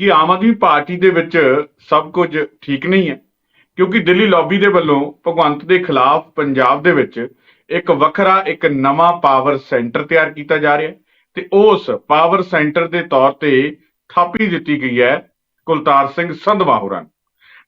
ਕਿ ਆਮ ਆਦਮੀ ਪਾਰਟੀ ਦੇ ਵਿੱਚ ਸਭ ਕੁਝ ਠੀਕ ਨਹੀਂ ਹੈ। ਕਿਉਂਕਿ ਦਿੱਲੀ ਲੌਬੀ ਦੇ ਵੱਲੋਂ ਭਗਵੰਤ ਦੇ ਖਿਲਾਫ ਪੰਜਾਬ ਦੇ ਵਿੱਚ ਇੱਕ ਵੱਖਰਾ, ਇੱਕ ਨਵਾਂ ਪਾਵਰ ਸੈਂਟਰ ਤਿਆਰ ਕੀਤਾ ਜਾ ਰਿਹਾ ਹੈ ਤੇ ਉਸ ਪਾਵਰ ਸੈਂਟਰ ਦੇ ਤੌਰ ਤੇ ਥਾਪੀ ਦਿੱਤੀ ਗਈ ਹੈ ਕੁਲਤਾਰ ਸਿੰਘ ਸੰਧਵਾ ਹੋਰਾਂ ਨੂੰ।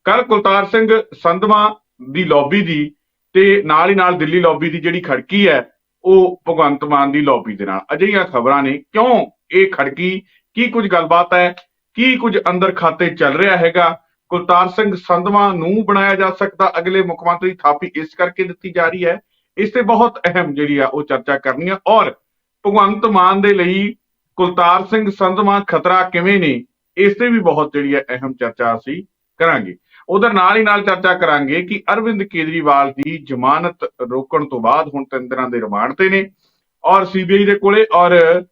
ਕੱਲ ਕੁਲਤਾਰ ਸਿੰਘ ਸੰਧਵਾ ਦੀ ਲੌਬੀ ਦੀ ਤੇ ਨਾਲ ਹੀ ਨਾਲ ਦਿੱਲੀ ਲੌਬੀ ਦੀ ਜਿਹੜੀ ਖੜਕੀ ਹੈ, ਉਹ ਭਗਵੰਤ ਮਾਨ ਦੀ ਲੌਬੀ ਦੇ ਨਾਲ। ਅਜਿਹੀਆਂ ਖਬਰਾਂ ਨੇ ਕਿਉਂ ਇਹ ਖੜਕੀ? ਕੀ ਕੁਝ ਗੱਲਬਾਤ ਹੈ? ਕੀ ਕੁਝ ਅੰਦਰ ਖਾਤੇ ਚੱਲ ਰਿਹਾ ਹੈਗਾ? ਕੁਲਤਾਰ ਸਿੰਘ ਸੰਧਵਾ ਨੂੰ ਬਣਾਇਆ ਜਾ ਸਕਦਾ? ਅਗਲੇ ਮੁੱਖ ਮੰਤਰੀ ਥਾਪੀ ਇਸ ਕਰਕੇ ਦਿੱਤੀ ਜਾ ਰਹੀ ਹੈ। ਇਸ ਤੇ ਬਹੁਤ ਅਹਿਮ ਜਿਹੜੀ ਆ ਉਹ ਚਰਚਾ ਕਰਨੀ ਹੈ ਔਰ ਭਗਵੰਤ ਮਾਨ ਦੇ ਲਈ ਕੁਲਤਾਰ ਸਿੰਘ ਸੰਧਵਾ ਖਤਰਾ ਕਿਵੇਂ ਨੇ? ਇਸ ਤੇ ਵੀ ਬਹੁਤ ਜਿਹੜੀ ਹੈ ਅਹਿਮ ਚਰਚਾ ਅਸੀਂ ਕਰਾਂਗੇ। ਉਧਰ ਨਾਲ ਹੀ ਨਾਲ ਚਰਚਾ ਕਰਾਂਗੇ ਕਿ ਅਰਵਿੰਦ ਕੇਜਰੀਵਾਲ ਦੀ ਜ਼ਮਾਨਤ ਰੋਕਣ ਤੋਂ ਬਾਅਦ ਹੁਣ ਤਿੰਨ ਦਿਨਾਂ ਦੇ ਰਿਮਾਂਡ ਤੇ ਨੇ। ਔਰ ਸੀਬੀਆਈ ਦੇ ਕੋਲੇ ਔਰ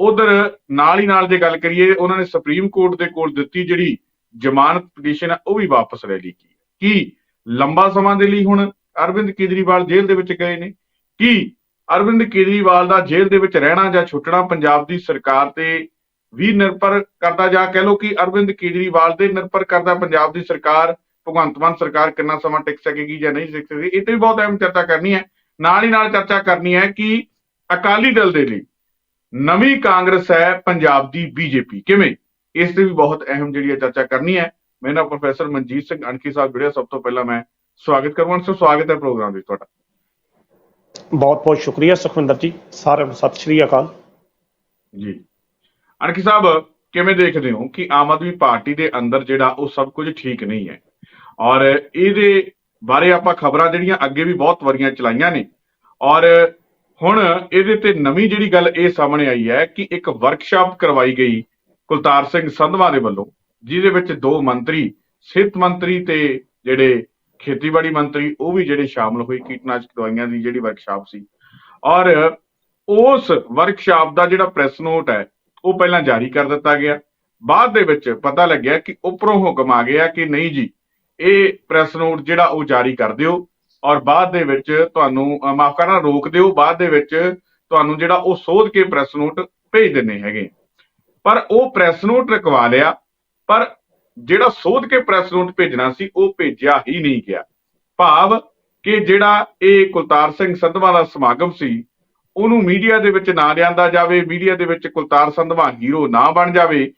ਉਧਰ ਨਾਲ ਹੀ ਨਾਲ ਜੇ ਗੱਲ ਕਰੀਏ, ਉਹਨਾਂ ਨੇ ਸੁਪਰੀਮ ਕੋਰਟ ਦੇ ਕੋਲ ਦਿੱਤੀ ਜਿਹੜੀ ਜ਼ਮਾਨਤ ਪਟੀਸ਼ਨ ਹੈ ਉਹ ਵੀ ਵਾਪਸ ਲੈ ਲਈ ਕੀ ਕੀ ਲੰਬਾ ਸਮਾਂ ਦੇ ਲਈ ਹੁਣ ਅਰਵਿੰਦ ਕੇਜਰੀਵਾਲ ਜੇਲ੍ਹ ਦੇ ਵਿੱਚ ਗਏ ਨੇ? ਕੀ ਅਰਵਿੰਦ ਕੇਜਰੀਵਾਲ ਦਾ ਜੇਲ੍ਹ ਦੇ ਵਿੱਚ ਰਹਿਣਾ ਜਾਂ ਛੁੱਟਣਾ ਪੰਜਾਬ ਦੀ ਸਰਕਾਰ ਤੇ ਵੀ ਨਿਰਭਰ ਕਰਦਾ ਜਾਂ ਕਹਿ ਲਓ ਕਿ ਅਰਵਿੰਦ ਕੇਜਰੀਵਾਲ ਤੇ ਨਿਰਭਰ ਕਰਦਾ ਪੰਜਾਬ ਦੀ ਸਰਕਾਰ, ਭਗਵੰਤ ਮਾਨ ਸਰਕਾਰ ਕਿੰਨਾ ਸਮਾਂ ਟਿਕ ਸਕੇਗੀ ਜਾਂ ਨਹੀਂ ਟਿਕ ਸਕੇਗੀ, ਇਹ ਤੇ ਵੀ ਬਹੁਤ ਅਹਿਮ ਚਰਚਾ ਕਰਨੀ ਹੈ। ਨਾਲ ਹੀ ਨਾਲ ਚਰਚਾ ਕਰਨੀ ਹੈ ਕਿ ਅਕਾਲੀ ਦਲ ਦੇ ਲਈ ਨਵੀਂ ਕਾਂਗਰਸ ਹੈ ਪੰਜਾਬ ਦੀ ਬੀਜੇਪੀ। ਕਿਵੇਂ? ਇਸ ਤੇ ਵੀ ਬਹੁਤ ਅਹਿਮ ਜਿਹੜੀ ਹੈ ਚਰਚਾ ਕਰਨੀ ਹੈ। ਮੇਰੇ ਨਾਲ ਪ੍ਰੋਫੈਸਰ ਮਨਜੀਤ ਸਿੰਘ ਅਣਖੀ ਸਾਹਿਬ ਜੁੜਿਆ ਸਭ ਤੋਂ ਪਹਿਲਾਂ ਮੈਂ ਸਵਾਗਤ ਕਰਵਾਉਣ ਸੋ ਸਵਾਗਤ ਹੈ ਪ੍ਰੋਗਰਾਮ ਵਿੱਚ ਤੁਹਾਡਾ। ਬਹੁਤ ਬਹੁਤ ਸ਼ੁਕਰੀਆ ਸੁਖਵਿੰਦਰ ਜੀ। ਸਾਰਿਆਂ ਨੂੰ ਸਤਿ ਸ਼੍ਰੀ ਅਕਾਲ। ਜੀ। ਅਣਖੀ ਸਾਹਿਬ ਕਿਵੇਂ ਦੇਖਦੇ ਹੋ ਕਿ ਆਮ ਆਦਮੀ ਪਾਰਟੀ ਦੇ ਅੰਦਰ ਜਿਹੜਾ ਉਹ ਸਭ ਕੁਝ ਠੀਕ ਨਹੀਂ ਹੈ? ਔਰ ਇਹਦੇ ਬਾਰੇ ਆਪਾਂ ਖਬਰਾਂ ਜਿਹੜੀਆਂ ਅੱਗੇ ਵੀ ਬਹੁਤ ਵਾਰੀਆਂ ਚਲਾਈਆਂ ਨੇ। ਔਰ ਹੁਣ ਇਹਦੇ ਤੇ ਨਵੀਂ ਜਿਹੜੀ ਗੱਲ ਇਹ ਸਾਹਮਣੇ ਆਈ ਹੈ ਕਿ ਇੱਕ ਵਰਕਸ਼ਾਪ ਕਰਵਾਈ ਗਈ ਕੁਲਤਾਰ ਸਿੰਘ ਸੰਧਵਾ ਦੇ ਵੱਲੋਂ, ਜਿਹਦੇ ਵਿੱਚ ਦੋ ਮੰਤਰੀ, ਸਿਹਤ ਮੰਤਰੀ ਤੇ ਜਿਹੜੇ ਖੇਤੀਬਾੜੀ ਮੰਤਰੀ, ਉਹ ਵੀ ਜਿਹੜੇ ਸ਼ਾਮਲ ਹੋਏ, ਕੀਟਨਾਸ਼ਕ ਦਵਾਈਆਂ ਦੀ ਜਿਹੜੀ ਵਰਕਸ਼ਾਪ ਸੀ। ਔਰ ਉਸ ਵਰਕਸ਼ਾਪ ਦਾ ਜਿਹੜਾ ਪ੍ਰੈਸ ਨੋਟ ਹੈ, ਉਹ ਪਹਿਲਾਂ ਜਾਰੀ ਕਰ ਦਿੱਤਾ ਗਿਆ। ਬਾਅਦ ਦੇ ਵਿੱਚ ਪਤਾ ਲੱਗਿਆ ਕਿ ਉੱਪਰੋਂ ਹੁਕਮ ਆ ਗਿਆ ਕਿ ਨਹੀਂ ਜੀ, ਇਹ ਪ੍ਰੈਸ ਨੋਟ ਜਿਹੜਾ ਉਹ ਜਾਰੀ ਕਰ ਦਿਓ। ਔਰ ਬਾਅਦ ਦੇ ਵਿੱਚ ਤੁਹਾਨੂੰ ਮਾਫ ਕਰਨਾ, ਰੋਕ ਦਿਓ, ਬਾਅਦ ਦੇ ਵਿੱਚ ਤੁਹਾਨੂੰ ਜਿਹੜਾ ਉਹ ਸੋਧ ਕੇ ਪ੍ਰੈਸ ਨੋਟ ਭੇਜ ਦਿੰਨੇ ਹੈਗੇ। ਪਰ ਉਹ ਪ੍ਰੈਸ ਨੋਟ ਰਕਵਾ ਲਿਆ, ਪਰ ਜਿਹੜਾ ਸੋਧ ਕੇ ਪ੍ਰੈਸ ਨੋਟ ਭੇਜਣਾ ਸੀ, ਉਹ ਭੇਜਿਆ ਹੀ ਨਹੀਂ ਗਿਆ। ਭਾਵ ਕਿ ਜਿਹੜਾ ਇਹ ਕੁਲਤਾਰ ਸਿੰਘ ਸੰਧਵਾ ਦਾ ਸਮਾਗਮ ਸੀ, ਉਹਨੂੰ ਮੀਡੀਆ ਦੇ ਵਿੱਚ ਨਾ ਲਿਆਂਦਾ ਜਾਵੇ, ਮੀਡੀਆ ਦੇ ਵਿੱਚ ਕੁਲਤਾਰ ਸੰਧਵਾ ਹੀਰੋ ਨਾ ਬਣ ਜਾਵੇ,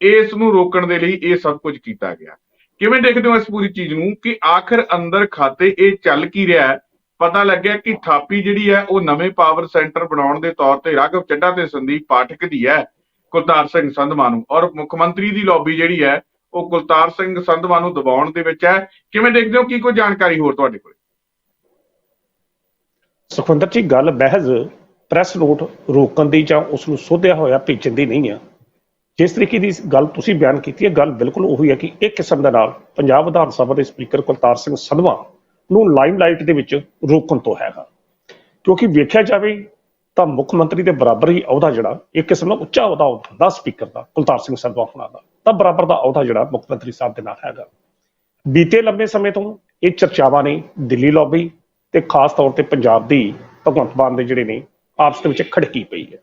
ਇਸ ਨੂੰ ਰੋਕਣ ਦੇ ਲਈ ਇਹ ਸਭ ਕੁਝ ਕੀਤਾ ਗਿਆ। ਕਿਵੇਂ ਦੇਖਦੇ ਹੋ ਇਸ ਪੂਰੀ ਚੀਜ਼ ਨੂੰ ਕਿ ਆਖਰ ਅੰਦਰ ਖਾਤੇ ਇਹ ਚੱਲ ਕੀ ਰਿਹਾ ਹੈ? ਪਤਾ ਲੱਗਿਆ ਕਿ ਥਾਪੀ ਜਿਹੜੀ ਹੈ ਉਹ ਨਵੇਂ ਪਾਵਰ ਸੈਂਟਰ ਬਣਾਉਣ ਦੇ ਤੌਰ ਤੇ ਰਾਘਵ ਚੱਡਾ ਤੇ ਸੰਦੀਪ ਪਾਠਕ ਦੀ ਹੈ, ਕੁਲਤਾਰ ਸਿੰਘ ਸੰਧਵਾ ਨੂੰ। ਔਰ ਮੁੱਖ ਮੰਤਰੀ ਦੀ ਲੌਬੀ ਜਿਹੜੀ ਹੈ, ਉਹ ਕੁਲਤਾਰ ਸਿੰਘ ਸੰਧਵਾ ਨੂੰ ਦਬਾਉਣ ਦੇ ਵਿੱਚ ਹੈ। ਕਿਵੇਂ ਦੇਖਦੇ ਹੋ? ਕੀ ਕੋਈ ਜਾਣਕਾਰੀ ਹੋਰ ਤੁਹਾਡੇ ਕੋਲ? ਸੁਖਵਿੰਦਰ ਜੀ, ਗੱਲ ਬਹਿਜ਼ ਪ੍ਰੈਸ ਨੋਟ ਰੋਕਣ ਦੀ ਜਾਂ ਉਸ ਨੂੰ ਸੋਧਿਆ ਹੋਇਆ ਭੇਜਣ ਦੀ ਨਹੀਂ ਆ। ਜਿਸ ਤਰੀਕੇ ਦੀ ਗੱਲ ਤੁਸੀਂ ਬਿਆਨ ਕੀਤੀ ਹੈ, ਗੱਲ ਬਿਲਕੁਲ ਉਹੀ ਹੈ ਕਿ ਇੱਕ ਕਿਸਮ ਦੇ ਨਾਲ ਪੰਜਾਬ ਵਿਧਾਨ ਸਭਾ ਦੇ ਸਪੀਕਰ ਕੁਲਤਾਰ ਸਿੰਘ ਸੰਧਵਾ ਨੂੰ ਲਾਈਮਲਾਈਟ ਦੇ ਵਿੱਚ ਰੋਕਣ ਤੋਂ ਹੈਗਾ ਕਿਉਂਕਿ ਵੇਖਿਆ ਜਾਵੇ ਤਾਂ ਮੁੱਖ ਮੰਤਰੀ ਦੇ ਬਰਾਬਰ ਹੀ ਅਹੁਦਾ ਜਿਹੜਾ, ਇੱਕ ਕਿਸਮ ਦਾ ਉੱਚਾ ਅਹੁਦਾ ਹੁੰਦਾ ਸਪੀਕਰ ਦਾ, ਕੁਲਤਾਰ ਸਿੰਘ ਸੰਧਵਾ ਹੋਣਾ ਦਾ। ਤਾਂ ਬਰਾਬਰ ਦਾ ਅਹੁਦਾ ਜਿਹੜਾ ਮੁੱਖ ਮੰਤਰੀ ਸਾਹਿਬ ਦੇ ਨਾਲ ਹੈਗਾ। ਬੀਤੇ ਲੰਬੇ ਸਮੇਂ ਤੋਂ ਇਹ ਚਰਚਾਵਾਂ ਨੇ ਦਿੱਲੀ ਲੌਬੀ ਤੇ ਖਾਸ ਤੌਰ ਤੇ ਪੰਜਾਬ ਦੀ ਭਗਵੰਤ ਮਾਨ ਦੇ ਜਿਹੜੇ ਨੇ, ਆਪਸ ਦੇ ਵਿੱਚ ਖੜਕੀ ਪਈ ਹੈ।